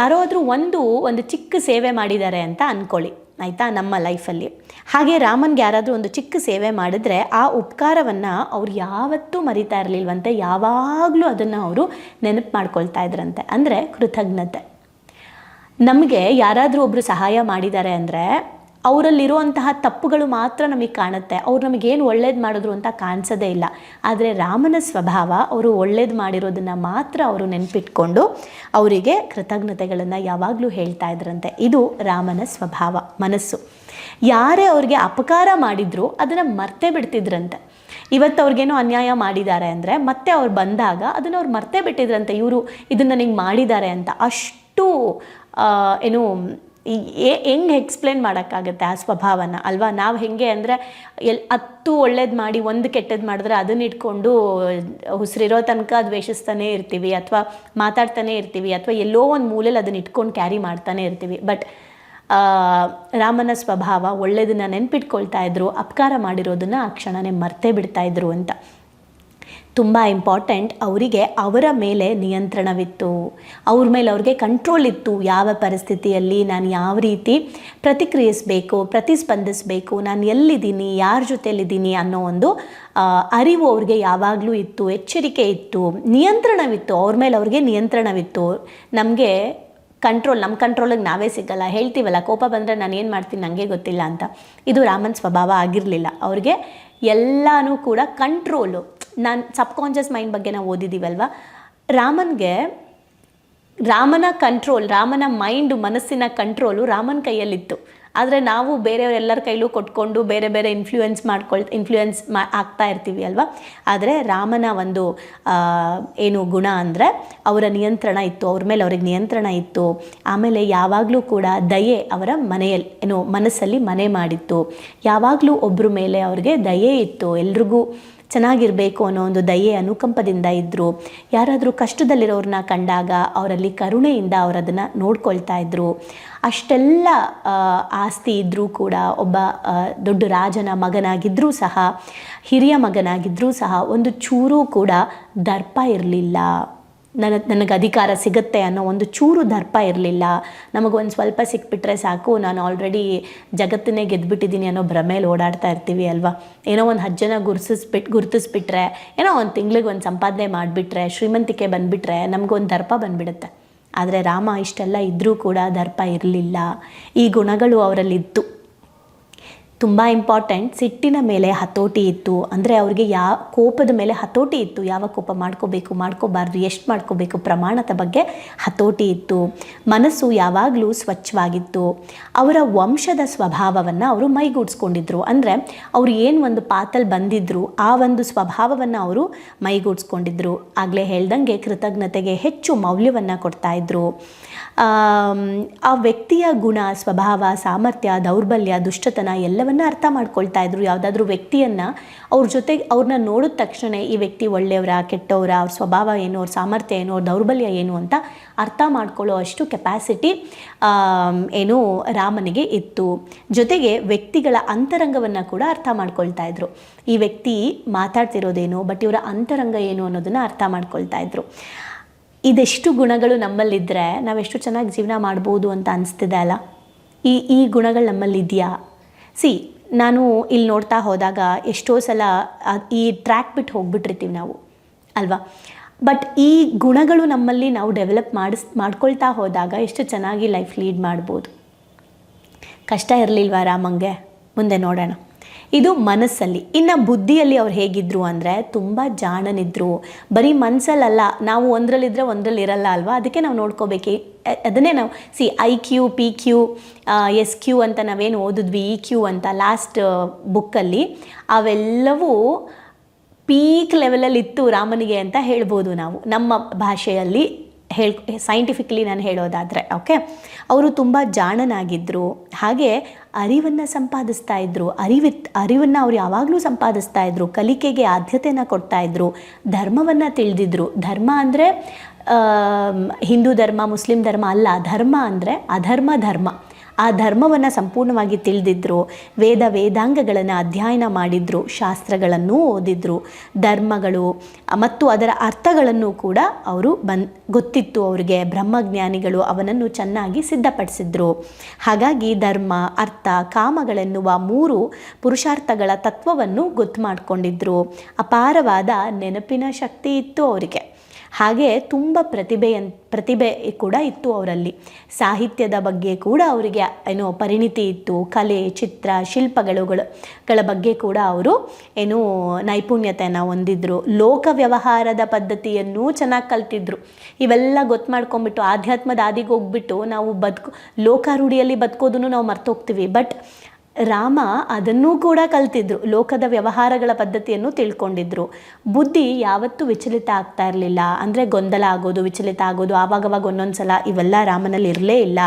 Speaker 1: ಯಾರಾದರೂ ಒಂದು ಒಂದು ಚಿಕ್ಕ ಸೇವೆ ಮಾಡಿದ್ದಾರೆ ಅಂತ ಅಂದ್ಕೊಳ್ಳಿ ಆಯಿತಾ ನಮ್ಮ ಲೈಫಲ್ಲಿ? ಹಾಗೆ ರಾಮನ್ಗೆ ಯಾರಾದರೂ ಒಂದು ಚಿಕ್ಕ ಸೇವೆ ಮಾಡಿದ್ರೆ ಆ ಉಪಕಾರವನ್ನು ಅವ್ರು ಯಾವತ್ತೂ ಮರಿತಾ ಇರಲಿಲ್ವಂತೆ, ಯಾವಾಗಲೂ ಅದನ್ನು ಅವರು ನೆನಪು ಮಾಡ್ಕೊಳ್ತಾ ಇದ್ರಂತೆ. ಅಂದರೆ ಕೃತಜ್ಞತೆ. ನಮಗೆ ಯಾರಾದರೂ ಒಬ್ಬರು ಸಹಾಯ ಮಾಡಿದ್ದಾರೆ ಅಂದರೆ ಅವರಲ್ಲಿರುವಂತಹ ತಪ್ಪುಗಳು ಮಾತ್ರ ನಮಗೆ ಕಾಣುತ್ತೆ. ಅವ್ರು ನಮಗೇನು ಒಳ್ಳೇದು ಮಾಡಿದ್ರು ಅಂತ ಕಾಣಿಸೋದೇ ಇಲ್ಲ. ಆದರೆ ರಾಮನ ಸ್ವಭಾವ ಅವರು ಒಳ್ಳೇದು ಮಾಡಿರೋದನ್ನು ಮಾತ್ರ ಅವರು ನೆನಪಿಟ್ಕೊಂಡು ಅವರಿಗೆ ಕೃತಜ್ಞತೆಗಳನ್ನು ಯಾವಾಗಲೂ ಹೇಳ್ತಾ ಇದ್ರಂತೆ. ಇದು ರಾಮನ ಸ್ವಭಾವ, ಮನಸ್ಸು. ಯಾರೇ ಅವ್ರಿಗೆ ಅಪಕಾರ ಮಾಡಿದ್ರು ಅದನ್ನು ಮರ್ತೇ ಬಿಡ್ತಿದ್ರಂತೆ. ಇವತ್ತು ಅವ್ರಿಗೇನೋ ಅನ್ಯಾಯ ಮಾಡಿದ್ದಾರೆ ಅಂದರೆ ಮತ್ತೆ ಅವ್ರು ಬಂದಾಗ ಅದನ್ನು ಅವ್ರು ಮರ್ತೇ ಬಿಟ್ಟಿದ್ರಂತೆ. ಇವರು ಇದನ್ನು ನನಗೆ ಮಾಡಿದ್ದಾರೆ ಅಂತ. ಅಷ್ಟು ಏನು ಹೆಂಗೆ ಎಕ್ಸ್ಪ್ಲೇನ್ ಮಾಡೋಕ್ಕಾಗುತ್ತೆ ಆ ಸ್ವಭಾವನ? ಅಲ್ವಾ? ನಾವು ಹೆಂಗೆ ಅಂದರೆ ಎಲ್, ಹತ್ತು ಒಳ್ಳೇದು ಮಾಡಿ ಒಂದು ಕೆಟ್ಟದ್ದು ಮಾಡಿದ್ರೆ ಅದನ್ನ ಇಟ್ಕೊಂಡು ಉಸಿರಿರೋ ತನಕ ದ್ವೇಷಿಸ್ತಾನೆ ಇರ್ತೀವಿ ಅಥವಾ ಮಾತಾಡ್ತಾನೆ ಇರ್ತೀವಿ ಅಥವಾ ಎಲ್ಲೋ ಒಂದು ಮೂಲೆಯಲ್ಲಿ ಅದನ್ನ ಇಟ್ಕೊಂಡು ಕ್ಯಾರಿ ಮಾಡ್ತಾನೆ ಇರ್ತೀವಿ. ಬಟ್ ರಾಮನ ಸ್ವಭಾವ ಒಳ್ಳೆಯದನ್ನು ನೆನ್ಪಿಟ್ಕೊಳ್ತಾ ಇದ್ರು, ಅಪಕಾರ ಮಾಡಿರೋದನ್ನು ಆ ಕ್ಷಣನೇ ಮರ್ತೇ ಬಿಡ್ತಾ ಇದ್ರು ಅಂತ. ತುಂಬ ಇಂಪಾರ್ಟೆಂಟ್ ಅವರಿಗೆ ಅವರ ಮೇಲೆ ನಿಯಂತ್ರಣವಿತ್ತು. ಅವ್ರ ಮೇಲೆ ಅವ್ರಿಗೆ ಕಂಟ್ರೋಲ್ ಇತ್ತು. ಯಾವ ಪರಿಸ್ಥಿತಿಯಲ್ಲಿ ನಾನು ಯಾವ ರೀತಿ ಪ್ರತಿಕ್ರಿಯಿಸಬೇಕು, ಪ್ರತಿಸ್ಪಂದಿಸಬೇಕು, ನಾನು ಎಲ್ಲಿದ್ದೀನಿ, ಯಾರ ಜೊತೆಯಲ್ಲಿದ್ದೀನಿ ಅನ್ನೋ ಒಂದು ಅರಿವು ಅವ್ರಿಗೆ ಯಾವಾಗಲೂ ಇತ್ತು, ಎಚ್ಚರಿಕೆ ಇತ್ತು. ನಿಯಂತ್ರಣವಿತ್ತು. ಅವ್ರ ಮೇಲೆ ಅವ್ರಿಗೆ ನಿಯಂತ್ರಣವಿತ್ತು. ನಮಗೆ ಕಂಟ್ರೋಲ್ ನಮ್ಮ ಕಂಟ್ರೋಲಿಗೆ ನಾವೇ ಸಿಗಲ್ಲ. ಹೇಳ್ತೀವಲ್ಲ, ಕೋಪ ಬಂದರೆ ನಾನು ಏನು ಮಾಡ್ತೀನಿ ನನಗೆ ಗೊತ್ತಿಲ್ಲ ಅಂತ. ಇದು ರಾಮನ್ ಸ್ವಭಾವ ಆಗಿರಲಿಲ್ಲ. ಅವ್ರಿಗೆ ಎಲ್ಲನೂ ಕೂಡ ಕಂಟ್ರೋಲು ನಾನು ಸಬ್ಕಾನ್ಷಿಯಸ್ ಮೈಂಡ್ ಬಗ್ಗೆ ನಾವು ಓದಿದ್ದೀವಲ್ವ ರಾಮನ್ಗೆ ರಾಮನ ಕಂಟ್ರೋಲ್ ರಾಮನ ಮೈಂಡು ಮನಸ್ಸಿನ ಕಂಟ್ರೋಲು ರಾಮನ ಕೈಯಲ್ಲಿತ್ತು. ಆದರೆ ನಾವು ಬೇರೆಯವರೆಲ್ಲರ ಕೈಲೂ ಕೊಟ್ಕೊಂಡು ಬೇರೆ ಬೇರೆ ಇನ್ಫ್ಲೂಯೆನ್ಸ್ ಮಾಡ್ಕೊಳ್ ಇನ್ಫ್ಲೂಯೆನ್ಸ್ ಮಾ, ಆಗ್ತಾ ಇರ್ತೀವಿ ಅಲ್ವಾ? ಆದರೆ ರಾಮನ ಒಂದು ಏನು ಗುಣ ಅಂದರೆ ಅವರ ನಿಯಂತ್ರಣ ಇತ್ತು, ಅವ್ರ ಮೇಲೆ ಅವ್ರಿಗೆ ನಿಯಂತ್ರಣ ಇತ್ತು. ಆಮೇಲೆ ಯಾವಾಗಲೂ ಕೂಡ ದಯೆ ಅವರ ಮನೆಯಲ್ಲಿ, ಏನು ಮನಸ್ಸಲ್ಲಿ ಮನೆ ಮಾಡಿತ್ತು. ಯಾವಾಗಲೂ ಒಬ್ಬರ ಮೇಲೆ ಅವ್ರಿಗೆ ದಯೆ ಇತ್ತು. ಎಲ್ರಿಗೂ ಚೆನ್ನಾಗಿರಬೇಕು ಅನ್ನೋ ಒಂದು ದಯೆ ಅನುಕಂಪದಿಂದ ಇದ್ದರು ಯಾರಾದರೂ ಕಷ್ಟದಲ್ಲಿರೋರನ್ನ ಕಂಡಾಗ ಅವರಲ್ಲಿ ಕರುಣೆಯಿಂದ ಅವರದನ್ನು ನೋಡ್ಕೊಳ್ತಾ ಇದ್ದರು ಅಷ್ಟೆಲ್ಲ ಆಸ್ತಿ ಇದ್ದರೂ ಕೂಡ ಒಬ್ಬ ದೊಡ್ಡ ರಾಜನ ಮಗನಾಗಿದ್ದರೂ ಸಹ, ಹಿರಿಯ ಮಗನಾಗಿದ್ದರೂ ಸಹ ಒಂದು ಚೂರು ಕೂಡ ದರ್ಪ ಇರಲಿಲ್ಲ. ನನ್ನ, ನನಗೆ ಅಧಿಕಾರ ಸಿಗುತ್ತೆ ಅನ್ನೋ ಒಂದು ಚೂರು ದರ್ಪ ಇರಲಿಲ್ಲ. ನಮಗೊಂದು ಸ್ವಲ್ಪ ಸಿಕ್ಬಿಟ್ರೆ ಸಾಕು, ನಾನು ಆಲ್ರೆಡಿ ಜಗತ್ತನ್ನೇ ಗೆದ್ದುಬಿಟ್ಟಿದ್ದೀನಿ ಅನ್ನೋ ಭ್ರಮೇಲಿ ಓಡಾಡ್ತಾ ಇರ್ತೀವಿ ಅಲ್ವಾ? ಏನೋ ಒಂದು ಹತ್ತು ಜನ ಗುರ್ಸಿಸ್ಬಿಟ್ಟು ಗುರುತಿಸ್ಬಿಟ್ರೆ, ಏನೋ ಒಂದು ತಿಂಗ್ಳಿಗೆ ಒಂದು ಸಂಪಾದನೆ ಮಾಡಿಬಿಟ್ರೆ, ಶ್ರೀಮಂತಿಕೆ ಬಂದುಬಿಟ್ರೆ ನಮಗೊಂದು ದರ್ಪ ಬಂದುಬಿಡುತ್ತೆ. ಆದರೆ ರಾಮ ಇಷ್ಟೆಲ್ಲ ಇದ್ದರೂ ಕೂಡ ದರ್ಪ ಇರಲಿಲ್ಲ. ಈ ಗುಣಗಳು ಅವರಲ್ಲಿತ್ತು. ತುಂಬ ಇಂಪಾರ್ಟೆಂಟ್ ಸಿಟ್ಟಿನ ಮೇಲೆ ಹತೋಟಿ ಇತ್ತು. ಅಂದರೆ ಅವ್ರಿಗೆ ಯಾವ ಕೋಪದ ಮೇಲೆ ಹತೋಟಿ ಇತ್ತು. ಯಾವ ಕೋಪ ಮಾಡ್ಕೋಬೇಕು, ಮಾಡ್ಕೋಬಾರ್ದು, ಎಷ್ಟು ಮಾಡ್ಕೋಬೇಕು, ಪ್ರಮಾಣದ ಬಗ್ಗೆ ಹತೋಟಿ ಇತ್ತು. ಮನಸ್ಸು ಯಾವಾಗಲೂ ಸ್ವಚ್ಛವಾಗಿತ್ತು. ಅವರ ವಂಶದ ಸ್ವಭಾವವನ್ನು ಅವರು ಮೈಗೂಡಿಸ್ಕೊಂಡಿದ್ರು. ಅಂದರೆ ಅವರು ಏನು ಒಂದು ಪಾತಲ್ಲಿ ಬಂದಿದ್ದರು ಆ ಒಂದು ಸ್ವಭಾವವನ್ನು ಅವರು ಮೈಗೂಡಿಸ್ಕೊಂಡಿದ್ರು. ಆಗಲೇ ಹೇಳ್ದಂಗೆ ಕೃತಜ್ಞತೆಗೆ ಹೆಚ್ಚು ಮೌಲ್ಯವನ್ನು ಕೊಡ್ತಾಯಿದ್ರು. ಆ ವ್ಯಕ್ತಿಯ ಗುಣ, ಸ್ವಭಾವ, ಸಾಮರ್ಥ್ಯ, ದೌರ್ಬಲ್ಯ, ದುಷ್ಟತನ ಎಲ್ಲವನ್ನ ಅರ್ಥ ಮಾಡ್ಕೊಳ್ತಾ ಇದ್ರು. ಯಾವುದಾದ್ರೂ ವ್ಯಕ್ತಿಯನ್ನು ಅವ್ರ ಜೊತೆ ಅವ್ರನ್ನ ನೋಡಿದ ತಕ್ಷಣ ಈ ವ್ಯಕ್ತಿ ಒಳ್ಳೆಯವರ, ಕೆಟ್ಟವರ, ಅವ್ರ ಸ್ವಭಾವ ಏನು, ಅವ್ರ ಸಾಮರ್ಥ್ಯ ಏನು, ಅವ್ರ ದೌರ್ಬಲ್ಯ ಏನು ಅಂತ ಅರ್ಥ ಮಾಡ್ಕೊಳ್ಳೋ ಅಷ್ಟು ಕೆಪಾಸಿಟಿ ಏನು ರಾಮನಿಗೆ ಇತ್ತು. ಜೊತೆಗೆ ವ್ಯಕ್ತಿಗಳ ಅಂತರಂಗವನ್ನು ಕೂಡ ಅರ್ಥ ಮಾಡ್ಕೊಳ್ತಾ ಇದ್ರು. ಈ ವ್ಯಕ್ತಿ ಮಾತಾಡ್ತಿರೋದೇನು ಬಟ್ ಇವರ ಅಂತರಂಗ ಏನು ಅನ್ನೋದನ್ನು ಅರ್ಥ ಮಾಡ್ಕೊಳ್ತಾ ಇದ್ರು. ಇದೆಷ್ಟು ಗುಣಗಳು ನಮ್ಮಲ್ಲಿದ್ದರೆ ನಾವೆಷ್ಟು ಚೆನ್ನಾಗಿ ಜೀವನ ಮಾಡ್ಬೋದು ಅಂತ ಅನಿಸ್ತಿದೆ ಅಲ್ಲ? ಈ ಈ ಗುಣಗಳು ನಮ್ಮಲ್ಲಿ ಇದೆಯಾ ಸಿ, ನಾನು ಇಲ್ಲಿ ನೋಡ್ತಾ ಹೋದಾಗ ಎಷ್ಟೋ ಸಲ ಈ ಟ್ರ್ಯಾಕ್ ಬಿಟ್ಟು ಹೋಗ್ಬಿಟ್ಟಿರ್ತೀವಿ ನಾವು, ಅಲ್ವಾ? ಬಟ್ ಈ ಗುಣಗಳು ನಮ್ಮಲ್ಲಿ ನಾವು ಡೆವಲಪ್ ಮಾಡಿಸ್, ಮಾಡ್ಕೊಳ್ತಾ ಹೋದಾಗ ಎಷ್ಟು ಚೆನ್ನಾಗಿ ಲೈಫ್ ಲೀಡ್ ಮಾಡ್ಬೋದು. ಕಷ್ಟ ಇರಲಿಲ್ವಾ ರಾಮಂಗೆ? ಮುಂದೆ ನೋಡೋಣ. ಇದು ಮನಸ್ಸಲ್ಲಿ. ಇನ್ನು ಬುದ್ಧಿಯಲ್ಲಿ ಅವ್ರು ಹೇಗಿದ್ರು ಅಂದರೆ ತುಂಬ ಜಾಣನಿದ್ರು. ಬರೀ ಮನಸ್ಸಲ್ಲಲ್ಲ ನಾವು ಒಂದರಲ್ಲಿದ್ದರೆ ಒಂದರಲ್ಲಿ ಇರಲ್ಲ ಅಲ್ವಾ? ಅದಕ್ಕೆ ನಾವು ನೋಡ್ಕೋಬೇಕು. ಅದನ್ನೇ ನಾವು C I Q P Q S Q ಅಂತ ನಾವೇನು ಓದಿದ್ವಿ ಇ ಕ್ಯೂ ಅಂತ ಲಾಸ್ಟ್ ಬುಕ್ಕಲ್ಲಿ ಅವೆಲ್ಲವೂ ಪೀಕ್ ಲೆವೆಲಲ್ಲಿ ಇತ್ತು ರಾಮನಿಗೆ ಅಂತ ಹೇಳ್ಬೋದು ನಾವು. ನಮ್ಮ ಭಾಷೆಯಲ್ಲಿ ಹೇಳ್ ಸೈಂಟಿಫಿಕ್ಲಿ ನಾನು ಹೇಳೋದಾದರೆ ಓಕೆ ಅವರು ತುಂಬ ಜಾಣನಾಗಿದ್ದರು ಹಾಗೆ ಅರಿವನ್ನು ಸಂಪಾದಿಸ್ತಾ ಇದ್ದರು ಅರಿವಿತ್, ಅರಿವನ್ನು ಅವ್ರು ಯಾವಾಗಲೂ ಸಂಪಾದಿಸ್ತಾ ಇದ್ದರು ಕಲಿಕೆಗೆ ಆದ್ಯತೆಯನ್ನು ಕೊಡ್ತಾ ಇದ್ದರು ಧರ್ಮವನ್ನು ತಿಳಿದಿದ್ರು. ಧರ್ಮ ಅಂದರೆ ಹಿಂದೂ ಧರ್ಮ, ಮುಸ್ಲಿಂ ಧರ್ಮ ಅಲ್ಲ, ಧರ್ಮ ಅಂದರೆ ಅಧರ್ಮ, ಧರ್ಮ. ಆ ಧರ್ಮವನ್ನು ಸಂಪೂರ್ಣವಾಗಿ ತಿಳಿದಿದ್ರು, ವೇದ ವೇದಾಂಗಗಳನ್ನು ಅಧ್ಯಯನ ಮಾಡಿದ್ರು, ಶಾಸ್ತ್ರಗಳನ್ನು ಓದಿದ್ರು, ಧರ್ಮಗಳು ಮತ್ತು ಅದರ ಅರ್ಥಗಳನ್ನು ಕೂಡ ಅವರು ಬನ್, ಗೊತ್ತಿತ್ತು ಅವರಿಗೆ, ಬ್ರಹ್ಮಜ್ಞಾನಿಗಳು ಅವನನ್ನು ಚೆನ್ನಾಗಿ ಸಿದ್ಧಪಡಿಸಿದ್ರು. ಹಾಗಾಗಿ ಧರ್ಮ, ಅರ್ಥ, ಕಾಮಗಳೆನ್ನುವ ಮೂರು ಪುರುಷಾರ್ಥಗಳ ತತ್ವವನ್ನು ಗೊತ್ತು ಮಾಡಿಕೊಂಡಿದ್ರು. ಅಪಾರವಾದ ನೆನಪಿನ ಶಕ್ತಿ ಇತ್ತು ಅವರಿಗೆ. ಹಾಗೆ ತುಂಬ ಪ್ರತಿಭೆಯನ್, ಪ್ರತಿಭೆ ಕೂಡ ಇತ್ತು ಅವರಲ್ಲಿ. ಸಾಹಿತ್ಯದ ಬಗ್ಗೆ ಕೂಡ ಅವರಿಗೆ ಏನು ಪರಿಣಿತಿ ಇತ್ತು, ಕಲೆ, ಚಿತ್ರ, ಶಿಲ್ಪಗಳುಗಳ, ಗಳ ಬಗ್ಗೆ ಕೂಡ ಅವರು ಏನು ನೈಪುಣ್ಯತೆಯನ್ನು ಹೊಂದಿದ್ರು. ಲೋಕ ವ್ಯವಹಾರದ ಪದ್ಧತಿಯನ್ನು ಚೆನ್ನಾಗಿ ಕಲ್ತಿದ್ರು. ಇವೆಲ್ಲ ಗೊತ್ತು ಮಾಡ್ಕೊಂಬಿಟ್ಟು ಆಧ್ಯಾತ್ಮದ ಹಾದಿಗೆ ಹೋಗ್ಬಿಟ್ಟು ನಾವು ಬದುಕು, ಲೋಕಾರೂಢಿಯಲ್ಲಿ ಬದುಕೋದನ್ನು ನಾವು ಮರ್ತೋಗ್ತೀವಿ. ಬಟ್ ರಾಮ ಅದನ್ನೂ ಕೂಡ ಕಲ್ತಿದ್ರು, ಲೋಕದ ವ್ಯವಹಾರಗಳ ಪದ್ಧತಿಯನ್ನು ತಿಳ್ಕೊಂಡಿದ್ರು. ಬುದ್ಧಿ ಯಾವತ್ತೂ ವಿಚಲಿತ ಆಗ್ತಾ ಇರಲಿಲ್ಲ. ಅಂದರೆ ಗೊಂದಲ ಆಗೋದು, ವಿಚಲಿತ ಆಗೋದು, ಆವಾಗವಾಗ ಒಂದೊಂದು ಸಲ ಇವೆಲ್ಲ ರಾಮನಲ್ಲಿ ಇರಲೇ ಇಲ್ಲ.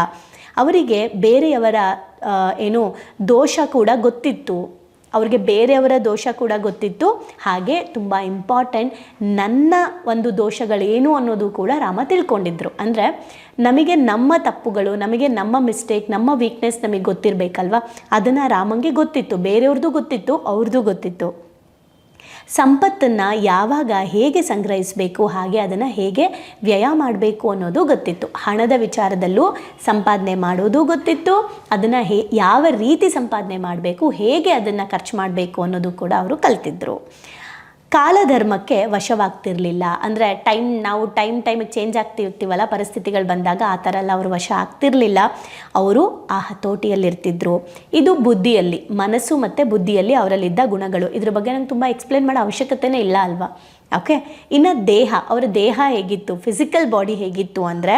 Speaker 1: ಅವರಿಗೆ ಬೇರೆಯವರ ಏನು, ದೋಷ ಕೂಡ ಗೊತ್ತಿತ್ತು. ಅವ್ರಿಗೆ ಬೇರೆಯವರ ದೋಷ ಕೂಡ ಗೊತ್ತಿತ್ತು. ಹಾಗೆ ತುಂಬ ಇಂಪಾರ್ಟೆಂಟ್ ನನ್ನ ಒಂದು ದೋಷಗಳೇನು ಅನ್ನೋದು ಕೂಡ ರಾಮ ತಿಳ್ಕೊಂಡಿದ್ರು. ಅಂದರೆ ನಮಗೆ ನಮ್ಮ ತಪ್ಪುಗಳು, ನಮಗೆ ನಮ್ಮ ಮಿಸ್ಟೇಕ್ ನಮ್ಮ ವೀಕ್ನೆಸ್ ನಮಗೆ ಗೊತ್ತಿರಬೇಕಲ್ವ? ಅದನ್ನು ರಾಮಂಗೆ ಗೊತ್ತಿತ್ತು. ಬೇರೆಯವ್ರದ್ದು ಗೊತ್ತಿತ್ತು ಅವ್ರದ್ದು ಗೊತ್ತಿತ್ತು. ಸಂಪತ್ತನ್ನು ಯಾವಾಗ ಹೇಗೆ ಸಂಗ್ರಹಿಸಬೇಕು, ಹಾಗೆ ಅದನ್ನು ಹೇಗೆ ವ್ಯಯ ಮಾಡಬೇಕು ಅನ್ನೋದು ಗೊತ್ತಿತ್ತು. ಹಣದ ವಿಚಾರದಲ್ಲೂ ಸಂಪಾದನೆ ಮಾಡೋದು ಗೊತ್ತಿತ್ತು. ಅದನ್ನು ಹೇ, ಯಾವ ರೀತಿ ಸಂಪಾದನೆ ಮಾಡಬೇಕು, ಹೇಗೆ ಅದನ್ನು ಖರ್ಚು ಮಾಡಬೇಕು ಅನ್ನೋದು ಕೂಡ ಅವರು ಕಲ್ತಿದ್ರು. ಕಾಲಧರ್ಮಕ್ಕೆ ವಶವಾಗ್ತಿರ್ಲಿಲ್ಲ. ಅಂದರೆ ಟೈಮ್, ನಾವು ಟೈಮ್ ಟೈಮಿಗೆ ಚೇಂಜ್ ಆಗ್ತಿರ್ತೀವಲ್ಲ, ಪರಿಸ್ಥಿತಿಗಳು ಬಂದಾಗ ಆ ಥರ ಎಲ್ಲ ಅವರು ವಶ ಆಗ್ತಿರಲಿಲ್ಲ. ಅವರು ಆ ಹತೋಟಿಯಲ್ಲಿರ್ತಿದ್ರು. ಇದು ಬುದ್ಧಿಯಲ್ಲಿ, ಮನಸ್ಸು ಮತ್ತು ಬುದ್ಧಿಯಲ್ಲಿ ಅವರಲ್ಲಿದ್ದ ಗುಣಗಳು. ಇದ್ರ ಬಗ್ಗೆ ನಂಗೆ ತುಂಬ ಎಕ್ಸ್ಪ್ಲೇನ್ ಮಾಡೋ ಅವಶ್ಯಕತೆನೇ ಇಲ್ಲ ಅಲ್ವಾ? ಓಕೆ ಇನ್ನು ದೇಹ, ಅವರ ದೇಹ ಹೇಗಿತ್ತು? ಫಿಸಿಕಲ್ ಬಾಡಿ ಹೇಗಿತ್ತು ಅಂದರೆ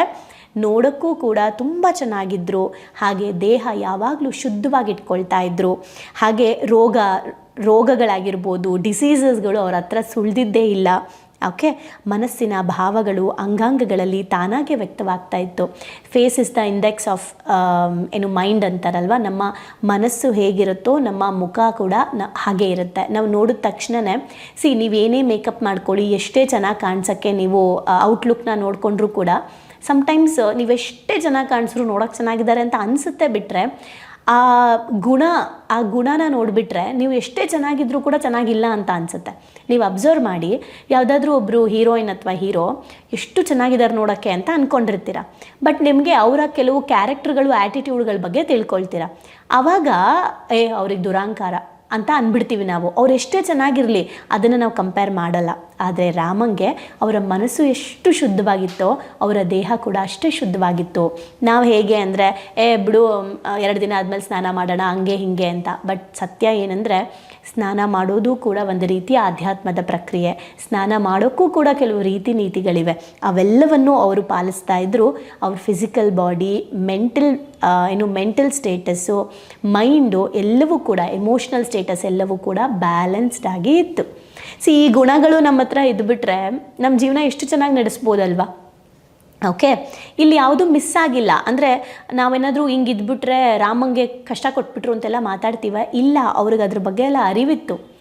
Speaker 1: ನೋಡೋಕ್ಕೂ ಕೂಡ ತುಂಬ ಚೆನ್ನಾಗಿದ್ದರು ಹಾಗೆ ದೇಹ ಯಾವಾಗಲೂ ಶುದ್ಧವಾಗಿ ಇಟ್ಕೊಳ್ತಾ ಇದ್ದರು ಹಾಗೆ ರೋಗ, ರೋಗಗಳಾಗಿರ್ಬೋದು ಡಿಸೀಸಸ್ಗಳು ಅವ್ರ ಹತ್ರ ಸುಳಿದಿದ್ದೇ ಇಲ್ಲ. ಓಕೆ? ಮನಸ್ಸಿನ ಭಾವಗಳು, ಅಂಗಾಂಗಗಳಲ್ಲಿ ತಾನಾಗೆ ವ್ಯಕ್ತವಾಗ್ತಾ ಇತ್ತು. Face is the index of ಏನು ಮೈಂಡ್ ಅಂತಾರಲ್ವ? ನಮ್ಮ ಮನಸ್ಸು ಹೇಗಿರುತ್ತೋ, ನಮ್ಮ ಮುಖ ಕೂಡ ನ, ಹಾಗೆ ಇರುತ್ತೆ. ನಾವು ನೋಡಿದ ತಕ್ಷಣವೇ ಸಿ ನೀವೇನೇ ಮೇಕಪ್ ಮಾಡ್ಕೊಳ್ಳಿ, ಎಷ್ಟೇ ಚೆನ್ನಾಗಿ ಕಾಣಿಸೋಕ್ಕೆ ನೀವು ಔಟ್ಲುಕ್ನ ನೋಡಿಕೊಂಡ್ರೂ ಕೂಡ ಸಮ್ಟೈಮ್ಸ್ ನೀವೆಷ್ಟೇ ಚೆನ್ನಾಗಿ ಕಾಣಿಸ್ರು ನೋಡೋಕೆ ಚೆನ್ನಾಗಿದ್ದಾರೆ ಅಂತ ಅನಿಸುತ್ತೆ ಬಿಟ್ಟರೆ ಆ ಗುಣ, ಆ ಗುಣನ ನೋಡಿಬಿಟ್ರೆ ನೀವು ಎಷ್ಟೇ ಚೆನ್ನಾಗಿದ್ರೂ ಕೂಡ ಚೆನ್ನಾಗಿಲ್ಲ ಅಂತ ಅನಿಸುತ್ತೆ. ನೀವು ಅಬ್ಸರ್ವ್ ಮಾಡಿ, ಯಾವುದಾದ್ರೂ ಒಬ್ಬರು ಹೀರೋಯಿನ್ ಅಥವಾ ಹೀರೋ ಎಷ್ಟು ಚೆನ್ನಾಗಿದ್ದಾರೆ ನೋಡೋಕ್ಕೆ ಅಂತ ಅಂದ್ಕೊಂಡಿರ್ತೀರ ಬಟ್ ನಿಮಗೆ ಅವರ ಕೆಲವು ಕ್ಯಾರೆಕ್ಟರ್ಗಳು ಆ್ಯಟಿಟ್ಯೂಡ್ಗಳ ಬಗ್ಗೆ ತಿಳ್ಕೊಳ್ತೀರ. ಆವಾಗ ಏ, ಅವ್ರಿಗೆ ದುರಾಂಕಾರ. ಅಂತ ಅಂದ್ಬಿಡ್ತೀವಿ ನಾವು. ಅವ್ರು ಎಷ್ಟೇ ಚೆನ್ನಾಗಿರಲಿ, ಅದನ್ನು ನಾವು ಕಂಪೇರ್ ಮಾಡಲ್ಲ. ಆದರೆ ರಾಮಂಗೆ ಅವರ ಮನಸ್ಸು ಎಷ್ಟು ಶುದ್ಧವಾಗಿತ್ತೋ, ಅವರ ದೇಹ ಕೂಡ ಅಷ್ಟೇ ಶುದ್ಧವಾಗಿತ್ತು. ನಾವು ಹೇಗೆ ಅಂದರೆ, ಏ, ಬಿಡು ಎರಡು ದಿನ ಆದಮೇಲೆ ಸ್ನಾನ ಮಾಡೋಣ, ಹಂಗೆ, ಹಿಂಗೆ ಅಂತ. ಬಟ್ ಸತ್ಯ ಏನಂದರೆ ಸ್ನಾನ ಮಾಡೋದು ಕೂಡ ಒಂದು ರೀತಿಯ ಆಧ್ಯಾತ್ಮದ ಪ್ರಕ್ರಿಯೆ. ಸ್ನಾನ ಮಾಡೋಕ್ಕೂ ಕೂಡ ಕೆಲವು ರೀತಿ ನೀತಿಗಳಿವೆ. ಅವೆಲ್ಲವನ್ನು ಅವರು ಪಾಲಿಸ್ತಾ ಇದ್ದರು ಅವ್ರ ಫಿಸಿಕಲ್ ಬಾಡಿ ಮೆಂಟಲ್ ಏನು ಮೆಂಟಲ್ ಸ್ಟೇಟಸ್ಸು ಮೈಂಡು ಎಲ್ಲವೂ ಕೂಡ ಎಮೋಷ್ನಲ್ ಸ್ಟೇಟಸ್ ಎಲ್ಲವೂ ಕೂಡ ಬ್ಯಾಲೆನ್ಸ್ಡ್ ಆಗಿ ಇತ್ತು. ಸಿ ಈ ಗುಣಗಳು ನಮ್ಮ ಹತ್ರ ಇದ್ಬಿಟ್ರೆ ನಮ್ಮ ಜೀವನ ಎಷ್ಟು ಚೆನ್ನಾಗಿ ನಡೆಸ್ಬೋದಲ್ವಾ? ಓಕೆ ಇಲ್ಲಿ ಯಾವುದು ಮಿಸ್ ಆಗಿಲ್ಲ. ಅಂದರೆ ನಾವೇನಾದರೂ ಹಿಂಗೆ ಇದ್ಬಿಟ್ರೆ ರಾಮಂಗೆ ಕಷ್ಟ ಕೊಟ್ಬಿಟ್ರು ಅಂತೆಲ್ಲ ಮಾತಾಡ್ತೀವ? ಇಲ್ಲ, ಅವ್ರಿಗೆ ಅದ್ರ ಬಗ್ಗೆ ಎಲ್ಲ ಅರಿವಿತ್ತು.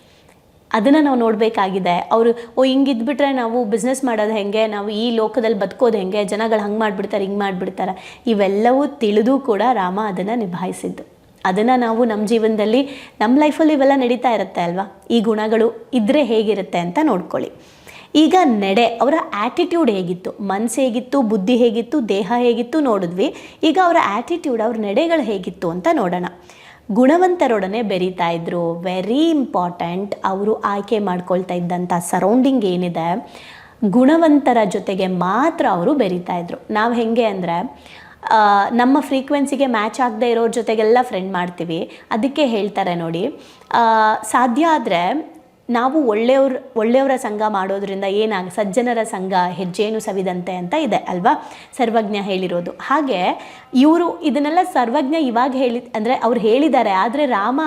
Speaker 1: ಅದನ್ನು ನಾವು ನೋಡಬೇಕಾಗಿದೆ. ಅವರು, ಓ ಹಿಂಗೆ ಇದ್ಬಿಟ್ರೆ ನಾವು ಬಿಸ್ನೆಸ್ ಮಾಡೋದು ಹೆಂಗೆ? ನಾವು ಈ ಲೋಕದಲ್ಲಿ ಬದುಕೋದು ಹೆಂಗೆ? ಜನಗಳು ಹಂಗೆ ಮಾಡಿಬಿಡ್ತಾರೆ, ಹಿಂಗೆ ಮಾಡಿಬಿಡ್ತಾರೆ. ಇವೆಲ್ಲವೂ ತಿಳಿದು ಕೂಡ ರಾಮ ಅದನ್ನು ನಿಭಾಯಿಸಿದ್ದು. ಅದನ್ನು ನಾವು ನಮ್ಮ ಜೀವನದಲ್ಲಿ ನಮ್ಮ ಲೈಫಲ್ಲಿ ಇವೆಲ್ಲ ನಡೀತಾ ಇರುತ್ತೆ ಅಲ್ವಾ? ಈ ಗುಣಗಳು ಇದ್ದರೆ ಹೇಗಿರುತ್ತೆ ಅಂತ ನೋಡ್ಕೊಳ್ಳಿ. ಈಗ ನಡೆ, ಅವರ ಆ್ಯಟಿಟ್ಯೂಡ್ ಹೇಗಿತ್ತು? ಮನಸ್ಸು ಹೇಗಿತ್ತು? ಬುದ್ಧಿ ಹೇಗಿತ್ತು? ದೇಹ ಹೇಗಿತ್ತು? ನೋಡಿದ್ವಿ. ಈಗ ಅವರ ಆ್ಯಟಿಟ್ಯೂಡ್ ಅವ್ರ ನಡೆಗಳು ಹೇಗಿತ್ತು ಅಂತ ನೋಡೋಣ. ಗುಣವಂತರೊಡನೆ ಬೆರೀತಾ ಇದ್ರು. ವೆರಿ ಇಂಪಾರ್ಟೆಂಟ್ ಅವರು ಆಯ್ಕೆ ಮಾಡ್ಕೊಳ್ತಾ ಇದ್ದಂಥ ಸರೌಂಡಿಂಗ್ ಏನಿದೆ, ಗುಣವಂತರ ಜೊತೆಗೆ ಮಾತ್ರ ಅವರು ಬೆರೀತಾ ಇದ್ರು. ನಾವು ಹೆಂಗೆ ಅಂದರೆ ನಮ್ಮ ಫ್ರೀಕ್ವೆನ್ಸಿಗೆ ಮ್ಯಾಚ್ ಆಗದೆ ಇರೋರ ಜೊತೆಗೆಲ್ಲ ಫ್ರೆಂಡ್ ಮಾಡ್ತೀವಿ. ಅದಕ್ಕೆ ಹೇಳ್ತಾರೆ ನೋಡಿ. ಸಾಧ್ಯ ಆದರೆ ನಾವು ಒಳ್ಳೆಯವ್ರ, ಒಳ್ಳೆಯವರ ಸಂಘ ಮಾಡೋದ್ರಿಂದ ಏನಾಗ, ಸಜ್ಜನರ ಸಂಘ ಹೆಜ್ಜೆಯನ್ನು ಸವಿದಂತೆ ಅಂತ ಇದೆ ಅಲ್ವಾ? ಸರ್ವಜ್ಞ ಹೇಳಿರೋದು. ಹಾಗೆ ಇವರು ಇದನ್ನೆಲ್ಲ ಸರ್ವಜ್ಞ ಇವಾಗ ಹೇಳಿ, ಅಂದರೆ ಅವ್ರು ಹೇಳಿದ್ದಾರೆ, ಆದರೆ ರಾಮ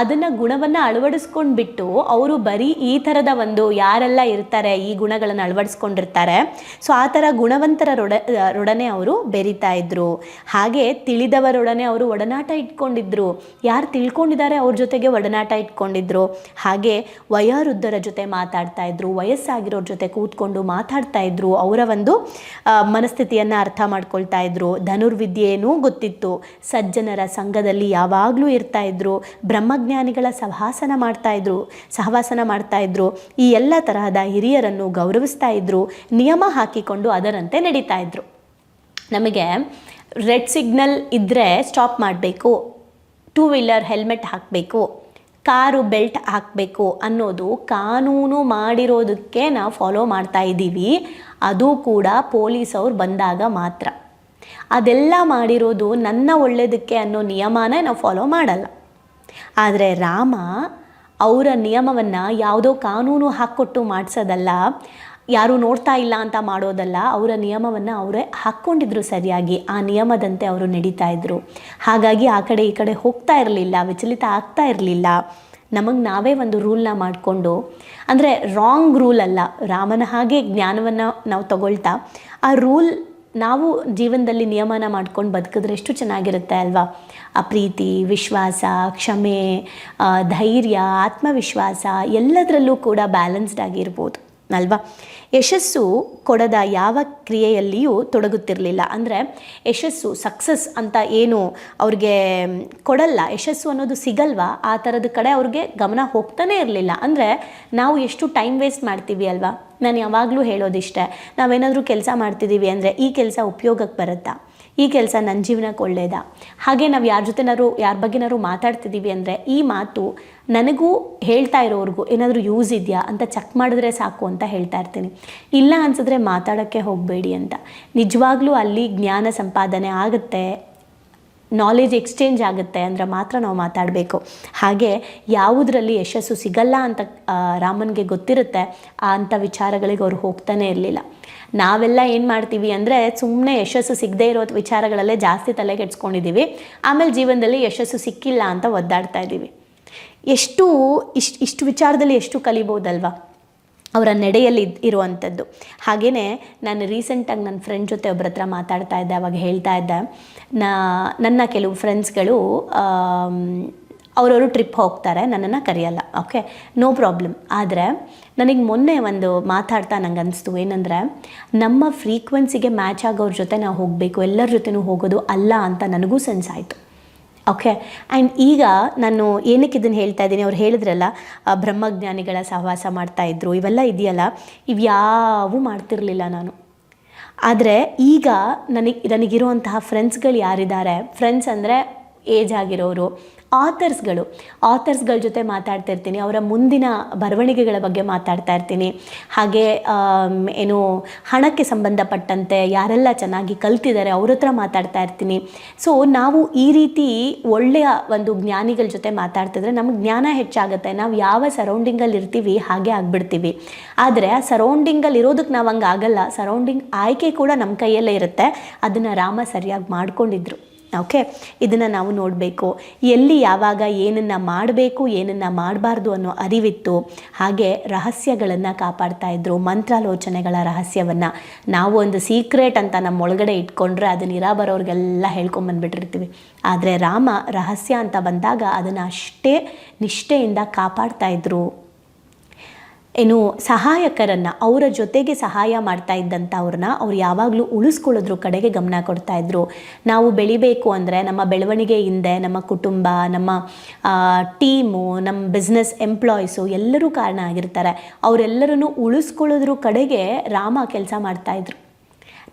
Speaker 1: ಅದನ್ನು ಗುಣವನ್ನು ಅಳವಡಿಸ್ಕೊಂಡು ಬಿಟ್ಟು ಅವರು ಬರೀ ಈ ಥರದ ಒಂದು ಯಾರೆಲ್ಲ ಇರ್ತಾರೆ, ಈ ಗುಣಗಳನ್ನು ಅಳವಡಿಸ್ಕೊಂಡಿರ್ತಾರೆ, ಸೊ ಆ ಥರ ಗುಣವಂತರರೊಡ ರೊಡನೆ ಅವರು ಬೆರೀತಾ ಇದ್ರು. ಹಾಗೆ ತಿಳಿದವರೊಡನೆ ಅವರು ಒಡನಾಟ ಇಟ್ಕೊಂಡಿದ್ರು. ಯಾರು ತಿಳ್ಕೊಂಡಿದ್ದಾರೆ ಅವ್ರ ಜೊತೆಗೆ ಒಡನಾಟ ಇಟ್ಕೊಂಡಿದ್ರು. ಹಾಗೆ ವಯೋವೃದ್ಧರ ಜೊತೆ ಮಾತಾಡ್ತಾ ಇದ್ರು, ವಯಸ್ಸಾಗಿರೋರ ಜೊತೆ ಕೂತ್ಕೊಂಡು ಮಾತಾಡ್ತಾ ಇದ್ರು, ಅವರ ಒಂದು ಮನಸ್ಥಿತಿಯನ್ನು ಅರ್ಥ ಮಾಡ್ಕೊಳ್ತಾ ಇದ್ರು. ಧನುರ್ವಿದ್ಯೆಯೇನೂ ಗೊತ್ತಿತ್ತು. ಸಜ್ಜನರ ಸಂಘದಲ್ಲಿ ಯಾವಾಗಲೂ ಇರ್ತಾ ಇದ್ರು. ಬ್ರಹ್ಮಜ್ಞಾನಿಗಳ ಸಹವಾಸನ ಮಾಡ್ತಾ ಇದ್ರು, ಸಹವಾಸನ ಮಾಡ್ತಾ ಇದ್ರು. ಈ ಎಲ್ಲ ತರಹದ ಹಿರಿಯರನ್ನು ಗೌರವಿಸ್ತಾ ಇದ್ರು. ನಿಯಮ ಹಾಕಿಕೊಂಡು ಅದರಂತೆ ನಡೀತಾ ಇದ್ರು. ನಮಗೆ ರೆಡ್ ಸಿಗ್ನಲ್ ಇದ್ದರೆ ಸ್ಟಾಪ್ ಮಾಡಬೇಕು. ಟೂ ವೀಲರ್ ಹೆಲ್ಮೆಟ್ ಹಾಕಬೇಕು. ಕಾರು ಬೆಲ್ಟ್ ಹಾಕಬೇಕು ಅನ್ನೋದು ಕಾನೂನು ಮಾಡಿರೋದಕ್ಕೆ ನಾವು ಫಾಲೋ ಮಾಡ್ತಾ ಇದ್ದೀವಿ. ಅದು ಕೂಡ ಪೊಲೀಸವ್ರು ಬಂದಾಗ ಮಾತ್ರ. ಅದೆಲ್ಲ ಮಾಡಿರೋದು ನನ್ನ ಒಳ್ಳೆಯದಕ್ಕೆ ಅನ್ನೋ ನಿಯಮನ ನಾವು ಫಾಲೋ ಮಾಡಲ್ಲ. ಆದರೆ ರಾಮ ಅವರ ನಿಯಮವನ್ನು ಯಾವುದೋ ಕಾನೂನು ಹಾಕ್ಕೊಟ್ಟು ಮಾಡಿಸೋದಲ್ಲ ಯಾರು ನೋಡ್ತಾ ಇಲ್ಲ ಅಂತ ಮಾಡೋದಲ್ಲ, ಅವರ ನಿಯಮವನ್ನು ಅವರೇ ಹಾಕ್ಕೊಂಡಿದ್ರು ಸರಿಯಾಗಿ. ಆ ನಿಯಮದಂತೆ ಅವರು ನಡೀತಾ ಇದ್ರು. ಹಾಗಾಗಿ ಆ ಕಡೆ ಈ ಕಡೆ ಹೋಗ್ತಾ ಇರಲಿಲ್ಲ, ವಿಚಲಿತ ಆಗ್ತಾ ಇರಲಿಲ್ಲ. ನಮಗೆ ನಾವೇ ಒಂದು ರೂಲ್ನ ಮಾಡಿಕೊಂಡು, ಅಂದರೆ ರಾಂಗ್ ರೂಲ್ ಅಲ್ಲ, ರಾಮನ ಹಾಗೆ ಜ್ಞಾನವನ್ನು ನಾವು ತಗೊಳ್ತಾ, ಆ ರೂಲ್ ನಾವು ಜೀವನದಲ್ಲಿ ನಿಯಮನ ಮಾಡ್ಕೊಂಡು ಬದುಕಿದ್ರೆ ಎಷ್ಟು ಚೆನ್ನಾಗಿರುತ್ತೆ ಅಲ್ವಾ? ಆ ಪ್ರೀತಿ, ವಿಶ್ವಾಸ, ಕ್ಷಮೆ ಧೈರ್ಯ, ಆತ್ಮವಿಶ್ವಾಸ ಎಲ್ಲದರಲ್ಲೂ ಕೂಡ ಬ್ಯಾಲೆನ್ಸ್ಡ್ ಆಗಿರ್ಬೋದು. ಅಲ್ವಾ? ಯಶಸ್ಸು ಕೊಡದ ಯಾವ ಕ್ರಿಯೆಯಲ್ಲಿಯೂ ತೊಡಗುತ್ತಿರಲಿಲ್ಲ. ಅಂದರೆ ಯಶಸ್ಸು ಸಕ್ಸಸ್ ಅಂತ ಏನು ಅವ್ರಿಗೆ ಕೊಡಲ್ಲ. ಯಶಸ್ಸು ಅನ್ನೋದು ಸಿಗಲ್ವಾ? ಆ ಥರದ ಕಡೆ ಅವ್ರಿಗೆ ಗಮನ ಹೋಗ್ತಾನೇ ಇರಲಿಲ್ಲ. ಅಂದರೆ ನಾವು ಎಷ್ಟು ಟೈಮ್ ವೇಸ್ಟ್ ಮಾಡ್ತೀವಿ ಅಲ್ವಾ? ನಾನು ಯಾವಾಗಲೂ ಹೇಳೋದಿಷ್ಟೇ, ನಾವೇನಾದರೂ ಕೆಲಸ ಮಾಡ್ತಿದ್ದೀವಿ ಅಂದರೆ ಈ ಕೆಲಸ ಉಪಯೋಗಕ್ಕೆ ಬರುತ್ತಾ? ಈ ಕೆಲಸ ನನ್ನ ಜೀವನಕ್ಕೆ ಒಳ್ಳೆಯದ ಹಾಗೆ ನಾವು ಯಾರ ಜೊತೆನಾರು ಯಾರ ಬಗ್ಗೆನಾದ್ರು ಮಾತಾಡ್ತಿದ್ದೀವಿ ಅಂದರೆ ಈ ಮಾತು ನನಗೂ ಹೇಳ್ತಾ ಇರೋರಿಗೂ ಏನಾದರೂ ಯೂಸ್ ಇದೆಯಾ ಅಂತ ಚೆಕ್ ಮಾಡಿದ್ರೆ ಸಾಕು ಅಂತ ಹೇಳ್ತಾ ಇರ್ತೀನಿ. ಇಲ್ಲ ಅನ್ಸಿದ್ರೆ ಮಾತಾಡೋಕ್ಕೆ ಹೋಗಬೇಡಿ ಅಂತ. ನಿಜವಾಗ್ಲೂ ಅಲ್ಲಿ ಜ್ಞಾನ ಸಂಪಾದನೆ ಆಗುತ್ತೆ ನಾಲೆಜ್ ಎಕ್ಸ್ಚೇಂಜ್ ಆಗುತ್ತೆ ಅಂದರೆ ಮಾತ್ರ ನಾವು ಮಾತಾಡಬೇಕು. ಹಾಗೆ ಯಾವುದರಲ್ಲಿ ಯಶಸ್ಸು ಸಿಗಲ್ಲ ಅಂತ ರಾಮನಿಗೆ ಗೊತ್ತಿರುತ್ತೆ ಅಂಥ ವಿಚಾರಗಳಿಗೆ ಅವ್ರು ಹೋಗ್ತಾನೆ ಇರಲಿಲ್ಲ. ನಾವೆಲ್ಲ ಏನು ಮಾಡ್ತೀವಿ ಅಂದರೆ ಸುಮ್ಮನೆ ಯಶಸ್ಸು ಸಿಗದೇ ಇರೋ ವಿಚಾರಗಳಲ್ಲೇ ಜಾಸ್ತಿ ತಲೆ ಕೆಡ್ಸ್ಕೊಂಡಿದ್ದೀವಿ ಆಮೇಲೆ ಜೀವನದಲ್ಲಿ ಯಶಸ್ಸು ಸಿಕ್ಕಿಲ್ಲ ಅಂತ ಒದ್ದಾಡ್ತಾ ಇದ್ದೀವಿ ಎಷ್ಟು ಇಷ್ಟು ಇಷ್ಟು ವಿಚಾರದಲ್ಲಿ ಎಷ್ಟು ಕಲಿಬೋದಲ್ವಾ? ಅವರ ನಡೆಯಲ್ಲಿ ಇರುವಂಥದ್ದು ಹಾಗೆಯೇ ನಾನು ರೀಸೆಂಟಾಗಿ ನನ್ನ ಫ್ರೆಂಡ್ ಜೊತೆ ಒಬ್ಬರ ಹತ್ರ ಮಾತಾಡ್ತಾ ಇದ್ದೆ, ಅವಾಗ ಹೇಳ್ತಾ ಇದ್ದೆ. ನಾ, ನನ್ನ ಕೆಲವು ಫ್ರೆಂಡ್ಸ್ಗಳು ಅವರವರು ಟ್ರಿಪ್ ಹೋಗ್ತಾರೆ, ನನ್ನನ್ನು ಕರೆಯಲ್ಲ. ಓಕೆ ನೋ ಪ್ರಾಬ್ಲಮ್ ಆದರೆ, ನನಗೆ ಮೊನ್ನೆ ಒಂದು ಮಾತಾಡ್ತಾ ನಂಗೆ ಅನಿಸ್ತು. ಏನಂದರೆ, ನಮ್ಮ ಫ್ರೀಕ್ವೆನ್ಸಿಗೆ ಮ್ಯಾಚ್ ಆಗೋರ ಜೊತೆ ನಾವು ಹೋಗಬೇಕು, ಎಲ್ಲರ ಜೊತೆನೂ ಹೋಗೋದು ಅಲ್ಲ ಅಂತ ನನಗೂ ಸೆನ್ಸ್ ಆಯಿತು. ಓಕೆ ಆ್ಯಂಡ್ ಈಗ ನಾನು ಏನಕ್ಕೆ ಇದನ್ನು ಹೇಳ್ತಾ ಇದ್ದೀನಿ? ಅವ್ರು ಹೇಳಿದ್ರಲ್ಲ ಬ್ರಹ್ಮಜ್ಞಾನಿಗಳ ಸಹವಾಸ ಮಾಡ್ತಾ ಇದ್ರು, ಇವೆಲ್ಲ ಇದೆಯಲ್ಲ ಇವ್ಯಾವೂ ಮಾಡ್ತಿರ್ಲಿಲ್ಲ ನಾನು. ಆದರೆ, ಈಗ ನನಗೆ, ನನಗಿರುವಂತಹ ಫ್ರೆಂಡ್ಸ್ಗಳು ಯಾರಿದ್ದಾರೆ? ಫ್ರೆಂಡ್ಸ್ ಅಂದರೆ ಏಜ್ ಆಗಿರೋರು ಆಥರ್ಸ್ಗಳು ಆಥರ್ಸ್ಗಳ ಜೊತೆ ಮಾತಾಡ್ತಾ ಇರ್ತೀನಿ, ಅವರ ಮುಂದಿನ ಬರವಣಿಗೆಗಳ ಬಗ್ಗೆ ಮಾತಾಡ್ತಾ ಇರ್ತೀನಿ. ಹಾಗೆ ಏನು ಹಣಕ್ಕೆ ಸಂಬಂಧಪಟ್ಟಂತೆ ಯಾರೆಲ್ಲ ಚೆನ್ನಾಗಿ ಕಲ್ತಿದ್ದಾರೆ ಅವ್ರ ಹತ್ರ ಮಾತಾಡ್ತಾ ಇರ್ತೀನಿ. ಸೊ ನಾವು ಈ ರೀತಿ ಒಳ್ಳೆಯ ಒಂದು ಜ್ಞಾನಿಗಳ ಜೊತೆ ಮಾತಾಡ್ತಿದ್ರೆ ನಮ್ಗೆ ಜ್ಞಾನ ಹೆಚ್ಚಾಗುತ್ತೆ. ನಾವು ಯಾವ ಸರೌಂಡಿಂಗಲ್ಲಿ ಇರ್ತೀವಿ, ಹಾಗೆ ಆಗ್ಬಿಡ್ತೀವಿ. ಆದರೆ, ಆ ಸರೌಂಡಿಂಗಲ್ಲಿ ಇರೋದಕ್ಕೆ ನಾವು ಹಂಗೆ ಆಗಲ್ಲ. ಸರೌಂಡಿಂಗ್ ಆಯ್ಕೆ ಕೂಡ ನಮ್ಮ ಕೈಯಲ್ಲೇ ಇರುತ್ತೆ. ಅದನ್ನು ರಾಮ ಸರಿಯಾಗಿ ಮಾಡ್ಕೊಂಡಿದ್ರು. ಓಕೆ ಇದನ್ನು ನಾವು ನೋಡಬೇಕು. ಎಲ್ಲಿ ಯಾವಾಗ ಏನನ್ನು ಮಾಡಬೇಕು, ಏನನ್ನು ಮಾಡಬಾರ್ದು ಅನ್ನೋ ಅರಿವಿತ್ತು, ಹಾಗೆ ರಹಸ್ಯಗಳನ್ನು ಕಾಪಾಡ್ತಾ ಇದ್ರು, ಮಂತ್ರಾಲೋಚನೆಗಳ ರಹಸ್ಯವನ್ನು. ನಾವು ಒಂದು ಸೀಕ್ರೆಟ್ ಅಂತ ನಮ್ಮ ಒಳಗಡೆ ಇಟ್ಕೊಂಡ್ರೆ ಅದು ನಿರಾಬರೋರಿಗೆಲ್ಲ ಬರೋರಿಗೆಲ್ಲ ಹೇಳ್ಕೊಂಬಂದ್ಬಿಟ್ಟಿರ್ತೀವಿ ಆದರೆ ರಾಮ ರಹಸ್ಯ ಅಂತ ಬಂದಾಗ ಅದನ್ನು ಅಷ್ಟೇ ನಿಷ್ಠೆಯಿಂದ ಕಾಪಾಡ್ತಾ ಇದ್ರು. ಏನು ಸಹಾಯಕರನ್ನು, ಅವರ ಜೊತೆಗೆ ಸಹಾಯ ಮಾಡ್ತಾ ಇದ್ದಂಥ ಅವ್ರನ್ನ ಅವ್ರು ಯಾವಾಗಲೂ ಉಳಿಸ್ಕೊಳ್ಳೋದ್ರ ಕಡೆಗೆ ಗಮನ ಕೊಡ್ತಾ ಇದ್ರು. ನಾವು ಬೆಳಿಬೇಕು ಅಂದರೆ ನಮ್ಮ ಬೆಳವಣಿಗೆ ಹಿಂದೆ, ನಮ್ಮ ಕುಟುಂಬ, ನಮ್ಮ ಟೀಮು ನಮ್ಮ ಬಿಸ್ನೆಸ್ ಎಂಪ್ಲಾಯೀಸು ಎಲ್ಲರೂ ಕಾರಣ ಆಗಿರ್ತಾರೆ. ಅವರೆಲ್ಲರನ್ನು ಉಳಿಸ್ಕೊಳ್ಳೋದ್ರ ಕಡೆಗೆ ರಾಮ ಕೆಲಸ ಮಾಡ್ತಾಯಿದ್ರು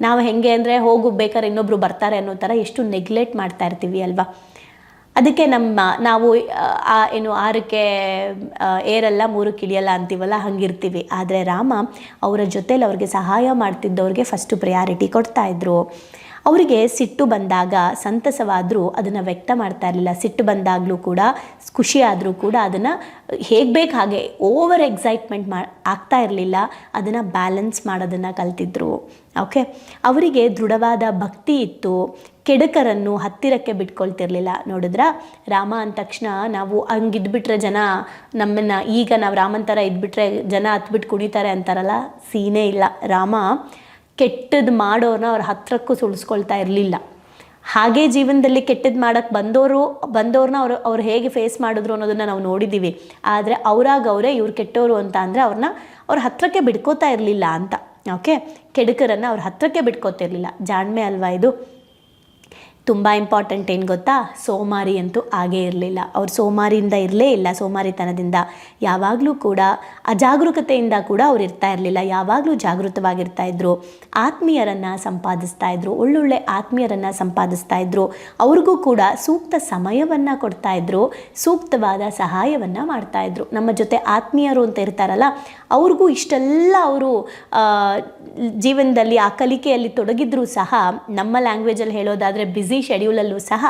Speaker 1: ನಾವು ಹೆಂಗೆ ಅಂದರೆ ಹೋಗು ಬೇಕಾದ್ರೆ ಇನ್ನೊಬ್ರು ಬರ್ತಾರೆ ಅನ್ನೋ ಥರ ಎಷ್ಟು ನೆಗ್ಲೆಕ್ಟ್ ಮಾಡ್ತಾ ಇರ್ತೀವಿ ಅಲ್ವಾ? ಅದಕ್ಕೆ ನಮ್ಮ ನಾವು ಆ, ಏನು ಆರಕ್ಕೆ ಏರಲ್ಲ ಮೂರು ಇಳಿಯಲ್ಲ ಅಂತೀವಲ್ಲ ಹಂಗಿರ್ತೀವಿ. ಆದರೆ ರಾಮ ಅವರ ಜೊತೇಲಿ ಅವ್ರಿಗೆ ಸಹಾಯ ಮಾಡ್ತಿದ್ದವ್ರಿಗೆ ಫಸ್ಟು ಪ್ರಯಾರಿಟಿ ಕೊಡ್ತಾ ಇದ್ರು. ಅವರಿಗೆ ಸಿಟ್ಟು ಬಂದಾಗ ಸಂತಸವಾದರೂ ಅದನ್ನು ವ್ಯಕ್ತ ಮಾಡ್ತಾ ಇರಲಿಲ್ಲ. ಸಿಟ್ಟು ಬಂದಾಗಲೂ ಕೂಡ ಖುಷಿ ಆದರೂ ಕೂಡ ಅದನ್ನು ಹೇಗೆ ಬೇಕು ಹಾಗೆ ಓವರ್ ಎಕ್ಸೈಟ್ಮೆಂಟ್ ಮಾ ಆಗ್ತಾ ಇರಲಿಲ್ಲ. ಅದನ್ನು ಬ್ಯಾಲೆನ್ಸ್ ಮಾಡೋದನ್ನು ಕಲ್ತಿದ್ರು. ಓಕೆ ಅವರಿಗೆ ದೃಢವಾದ ಭಕ್ತಿ ಇತ್ತು. ಕೆಡುಕರನ್ನು ಹತ್ತಿರಕ್ಕೆ ಬಿಟ್ಕೊಳ್ತಿರ್ಲಿಲ್ಲ. ನೋಡಿದ್ರ, ರಾಮ ಅಂದ ತಕ್ಷಣ ನಾವು ಹಂಗಿದ್ಬಿಟ್ರೆ ಜನ, ನಮ್ಮನ್ನು ಈಗ ನಾವು ರಾಮನ ಥರ ಇದ್ಬಿಟ್ರೆ ಜನ ಹತ್ಬಿಟ್ಟು ಕುಣಿತಾರೆ ಅಂತಾರಲ್ಲ, ಸೀನೇ ಇಲ್ಲ. ರಾಮ ಕೆಟ್ಟದ್ದು ಮಾಡೋರನ್ನ ಅವ್ರ ಹತ್ತಿರಕ್ಕೂ ಸುಳಿಸ್ಕೊಳ್ತಾ ಇರಲಿಲ್ಲ. ಹಾಗೆ ಜೀವನದಲ್ಲಿ ಕೆಟ್ಟದ್ದು ಮಾಡೋಕ್ಕೆ ಬಂದವರು ಬಂದವ್ರನ್ನ ಅವರು, ಅವ್ರು ಹೇಗೆ ಫೇಸ್ ಮಾಡಿದ್ರು ಅನ್ನೋದನ್ನು ನಾವು ನೋಡಿದ್ದೀವಿ ಆದರೆ ಅವರಾಗ ಅವರೇ ಇವ್ರು ಕೆಟ್ಟವರು ಅಂತ ಅಂದರೆ ಅವ್ರನ್ನ ಅವ್ರ ಹತ್ತಿರಕ್ಕೆ ಬಿಡ್ಕೋತಾ ಇರಲಿಲ್ಲ ಅಂತ. ಓಕೆ? ಕೆಡಕರನ್ನು ಅವ್ರ ಹತ್ತಿರಕ್ಕೆ ಬಿಟ್ಕೋತಿರ್ಲಿಲ್ಲ. ಜಾಣ್ಮೆ ಅಲ್ವಾ ಇದು? ತುಂಬ ಇಂಪಾರ್ಟೆಂಟ್ ಏನು ಗೊತ್ತಾ? ಸೋಮಾರಿ ಅಂತೂ ಆಗೇ ಇರಲಿಲ್ಲ. ಅವ್ರು ಸೋಮಾರಿಯಿಂದ ಇರಲೇ ಇಲ್ಲ, ಸೋಮಾರಿತನದಿಂದ. ಯಾವಾಗಲೂ ಕೂಡ ಅಜಾಗರೂಕತೆಯಿಂದ ಕೂಡ ಅವ್ರು ಇರ್ತಾ ಇರಲಿಲ್ಲ. ಯಾವಾಗಲೂ ಜಾಗೃತವಾಗಿರ್ತಾ ಇದ್ರು. ಆತ್ಮೀಯರನ್ನು ಸಂಪಾದಿಸ್ತಾ ಇದ್ರು. ಒಳ್ಳೊಳ್ಳೆ ಆತ್ಮೀಯರನ್ನು ಸಂಪಾದಿಸ್ತಾ ಇದ್ರು. ಅವ್ರಿಗೂ ಕೂಡ ಸೂಕ್ತ ಸಮಯವನ್ನು ಕೊಡ್ತಾ ಇದ್ರು. ಸೂಕ್ತವಾದ ಸಹಾಯವನ್ನು ಮಾಡ್ತಾ ಇದ್ರು. ನಮ್ಮ ಜೊತೆ ಆತ್ಮೀಯರು ಅಂತ ಇರ್ತಾರಲ್ಲ, ಅವ್ರಿಗೂ ಇಷ್ಟೆಲ್ಲ ಅವರು ಜೀವನದಲ್ಲಿ ಆ ಕಲಿಕೆಯಲ್ಲಿ ತೊಡಗಿದ್ರು ಸಹ ನಮ್ಮ ಲ್ಯಾಂಗ್ವೇಜಲ್ಲಿ ಹೇಳೋದಾದರೆ ಬ್ಯುಸಿ ಶೆಡ್ಯೂಲಲ್ಲೂ ಸಹ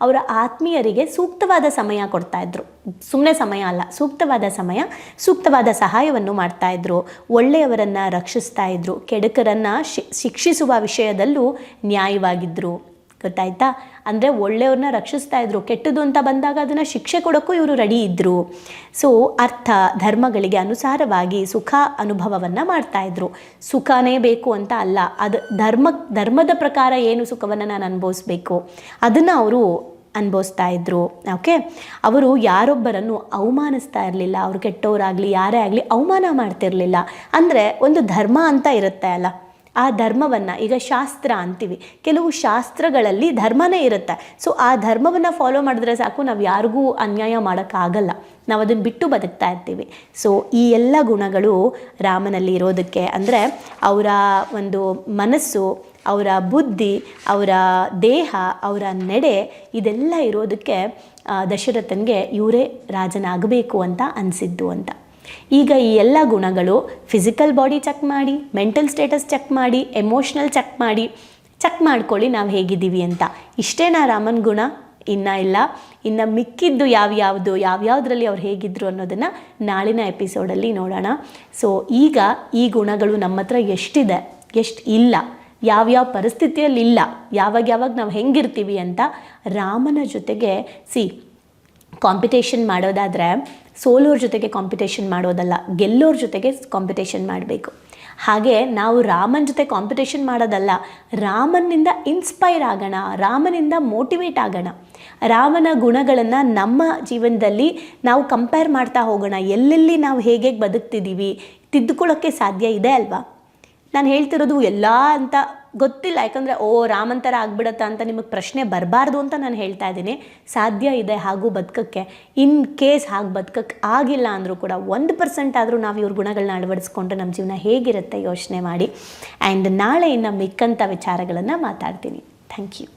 Speaker 1: ಅವರ ಆತ್ಮೀಯರಿಗೆ ಸೂಕ್ತವಾದ ಸಮಯ ಕೊಡ್ತಾ ಇದ್ರು. ಸುಮ್ಮನೆ ಸಮಯ ಅಲ್ಲ, ಸೂಕ್ತವಾದ ಸಮಯ, ಸೂಕ್ತವಾದ ಸಹಾಯವನ್ನು ಮಾಡ್ತಾ ಇದ್ರು. ಒಳ್ಳೆಯವರನ್ನು ರಕ್ಷಿಸ್ತಾ ಇದ್ರು. ಕೆಡಕರನ್ನ ಶಿಕ್ಷಿಸುವ ವಿಷಯದಲ್ಲೂ ನ್ಯಾಯವಾಗಿದ್ದರು ಗೊತ್ತಾಯ್ತಾ? ಅಂದರೆ ಒಳ್ಳೆಯವ್ರನ್ನ ರಕ್ಷಿಸ್ತಾ ಇದ್ರು, ಕೆಟ್ಟದ್ದು ಅಂತ ಬಂದಾಗ ಅದನ್ನು ಶಿಕ್ಷೆ ಕೊಡೋಕ್ಕೂ ಇವರು ರೆಡಿ ಇದ್ದರು ಸೊ ಅರ್ಥ, ಧರ್ಮಗಳಿಗೆ ಅನುಸಾರವಾಗಿ ಸುಖ ಅನುಭವವನ್ನು ಮಾಡ್ತಾ ಇದ್ರು. ಸುಖನೇ ಬೇಕು ಅಂತ ಅಲ್ಲ, ಅದು ಧರ್ಮ, ಧರ್ಮದ ಪ್ರಕಾರ ಏನು ಸುಖವನ್ನು ನಾನು ಅನುಭವಿಸ್ಬೇಕು? ಅದನ್ನು ಅವರು ಅನುಭವಿಸ್ತಾ ಇದ್ರು ಓಕೆ ಅವರು ಯಾರೊಬ್ಬರನ್ನು ಅವಮಾನಿಸ್ತಾ ಇರಲಿಲ್ಲ, ಅವರು ಕೆಟ್ಟವರಾಗಲಿ, ಯಾರೇ ಆಗಲಿ ಅವಮಾನ ಮಾಡ್ತಿರಲಿಲ್ಲ. ಅಂದರೆ ಒಂದು ಧರ್ಮ ಅಂತ ಇರುತ್ತೆ ಅಲ್ಲ. ಆ ಧರ್ಮವನ್ನು, ಈಗ ಶಾಸ್ತ್ರ ಅಂತೀವಿ. ಕೆಲವು ಶಾಸ್ತ್ರಗಳಲ್ಲಿ ಧರ್ಮನೇ ಇರುತ್ತೆ. ಸೊ ಆ ಧರ್ಮವನ್ನು ಫಾಲೋ ಮಾಡಿದ್ರೆ ಸಾಕು, ನಾವು ಯಾರಿಗೂ ಅನ್ಯಾಯ ಮಾಡೋಕ್ಕಾಗಲ್ಲ. ನಾವು ಅದನ್ನು ಬಿಟ್ಟು ಬದುಕ್ತಾ ಇರ್ತೀವಿ. ಸೊ ಈ ಎಲ್ಲ ಗುಣಗಳು ರಾಮನಲ್ಲಿ ಇರೋದಕ್ಕೆ ಅಂದರೆ, ಅವರ ಒಂದು ಮನಸ್ಸು, ಅವರ ಬುದ್ಧಿ, ಅವರ ದೇಹ, ಅವರ ನಡೆ, ಇದೆಲ್ಲ ಇರೋದಕ್ಕೆ ದಶರಥನಿಗೆ ಇವರೇ ರಾಜನಾಗಬೇಕು ಅಂತ ಅನಿಸಿದ್ದು ಅಂತ. ಈಗ ಈ ಎಲ್ಲ ಗುಣಗಳು ಫಿಸಿಕಲ್ ಬಾಡಿ ಚೆಕ್ ಮಾಡಿ ಮೆಂಟಲ್ ಸ್ಟೇಟಸ್ ಚೆಕ್ ಮಾಡಿ ಎಮೋಷ್ನಲ್ ಚೆಕ್ ಮಾಡಿ ಚೆಕ್ ಮಾಡ್ಕೊಳ್ಳಿ ನಾವು ಹೇಗಿದ್ದೀವಿ ಅಂತ. ಇಷ್ಟೇನಾ ರಾಮನ್ ಗುಣ? ಇನ್ನ ಇಲ್ಲ. ಇನ್ನು ಮಿಕ್ಕಿದ್ದು ಯಾವ್ಯಾವುದು ಯಾವ್ಯಾವುದ್ರಲ್ಲಿ ಅವ್ರು ಹೇಗಿದ್ರು ಅನ್ನೋದನ್ನು ನಾಳಿನ ಎಪಿಸೋಡಲ್ಲಿ ನೋಡೋಣ. ಸೊ ಈಗ ಈ ಗುಣಗಳು ನಮ್ಮ ಹತ್ರ ಎಷ್ಟಿದೆ? ಎಷ್ಟು ಇಲ್ಲ. ಯಾವ್ಯಾವ ಪರಿಸ್ಥಿತಿಯಲ್ಲಿ ಇಲ್ಲ. ಯಾವಾಗ ಯಾವಾಗ ನಾವು ಹೆಂಗಿರ್ತೀವಿ ಅಂತ ರಾಮನ ಜೊತೆಗೆ ಸಿ ಕಾಂಪಿಟೇಷನ್ ಮಾಡೋದಾದರೆ ಸೋಲೋರ್ ಜೊತೆಗೆ ಕಾಂಪಿಟೇಷನ್ ಮಾಡೋದಲ್ಲ, ಗೆಲ್ಲೋರ್ ಜೊತೆಗೆ ಕಾಂಪಿಟೇಷನ್ ಮಾಡಬೇಕು. ಹಾಗೆ ನಾವು ರಾಮನ ಜೊತೆ ಕಾಂಪಿಟೇಷನ್ ಮಾಡೋದಲ್ಲ ರಾಮನಿಂದ ಇನ್ಸ್ಪೈರ್ ಆಗೋಣ, ರಾಮನಿಂದ ಮೋಟಿವೇಟ್ ಆಗೋಣ. ರಾಮನ ಗುಣಗಳನ್ನು ನಮ್ಮ ಜೀವನದಲ್ಲಿ ನಾವು ಕಂಪೇರ್ ಮಾಡ್ತಾ ಹೋಗೋಣ, ಎಲ್ಲೆಲ್ಲಿ ನಾವು ಹೇಗೆ ಬದುಕ್ತಿದ್ದೀವಿ, ತಿದ್ದುಕೊಳ್ಳೋಕ್ಕೆ ಸಾಧ್ಯ ಇದೆ ಅಲ್ವಾ? ನಾನು ಹೇಳ್ತಿರೋದು ಎಲ್ಲ ಅಂತ ಗೊತ್ತಿಲ್ಲ. ಯಾಕಂದರೆ, ಓ ರಾಮನ್ ಥರ ಆಗ್ಬಿಡತ್ತಾ ಅಂತ ನಿಮಗೆ ಪ್ರಶ್ನೆ ಬರಬಾರ್ದು ಅಂತ ನಾನು ಹೇಳ್ತಾ ಇದ್ದೀನಿ. ಸಾಧ್ಯ ಇದೆ, ಹಾಗೂ ಬದುಕಕ್ಕೆ. ಇನ್ ಕೇಸ್ ಹಾಗೆ ಬದುಕಕ್ಕೆ ಆಗಿಲ್ಲ ಅಂದರೂ ಕೂಡ ಒಂದು ಪರ್ಸೆಂಟ್ ಆದರೂ ನಾವು ಇವ್ರ ಗುಣಗಳನ್ನ ಅಳವಡಿಸ್ಕೊಂಡ್ರೆ ನಮ್ಮ ಜೀವನ ಹೇಗಿರುತ್ತೆ ಯೋಚನೆ ಮಾಡಿ. ಆ್ಯಂಡ್ ನಾಳೆ ಇನ್ನು ಮಿಕ್ಕಂಥ ವಿಚಾರಗಳನ್ನು ಮಾತಾಡ್ತೀನಿ. Thank you.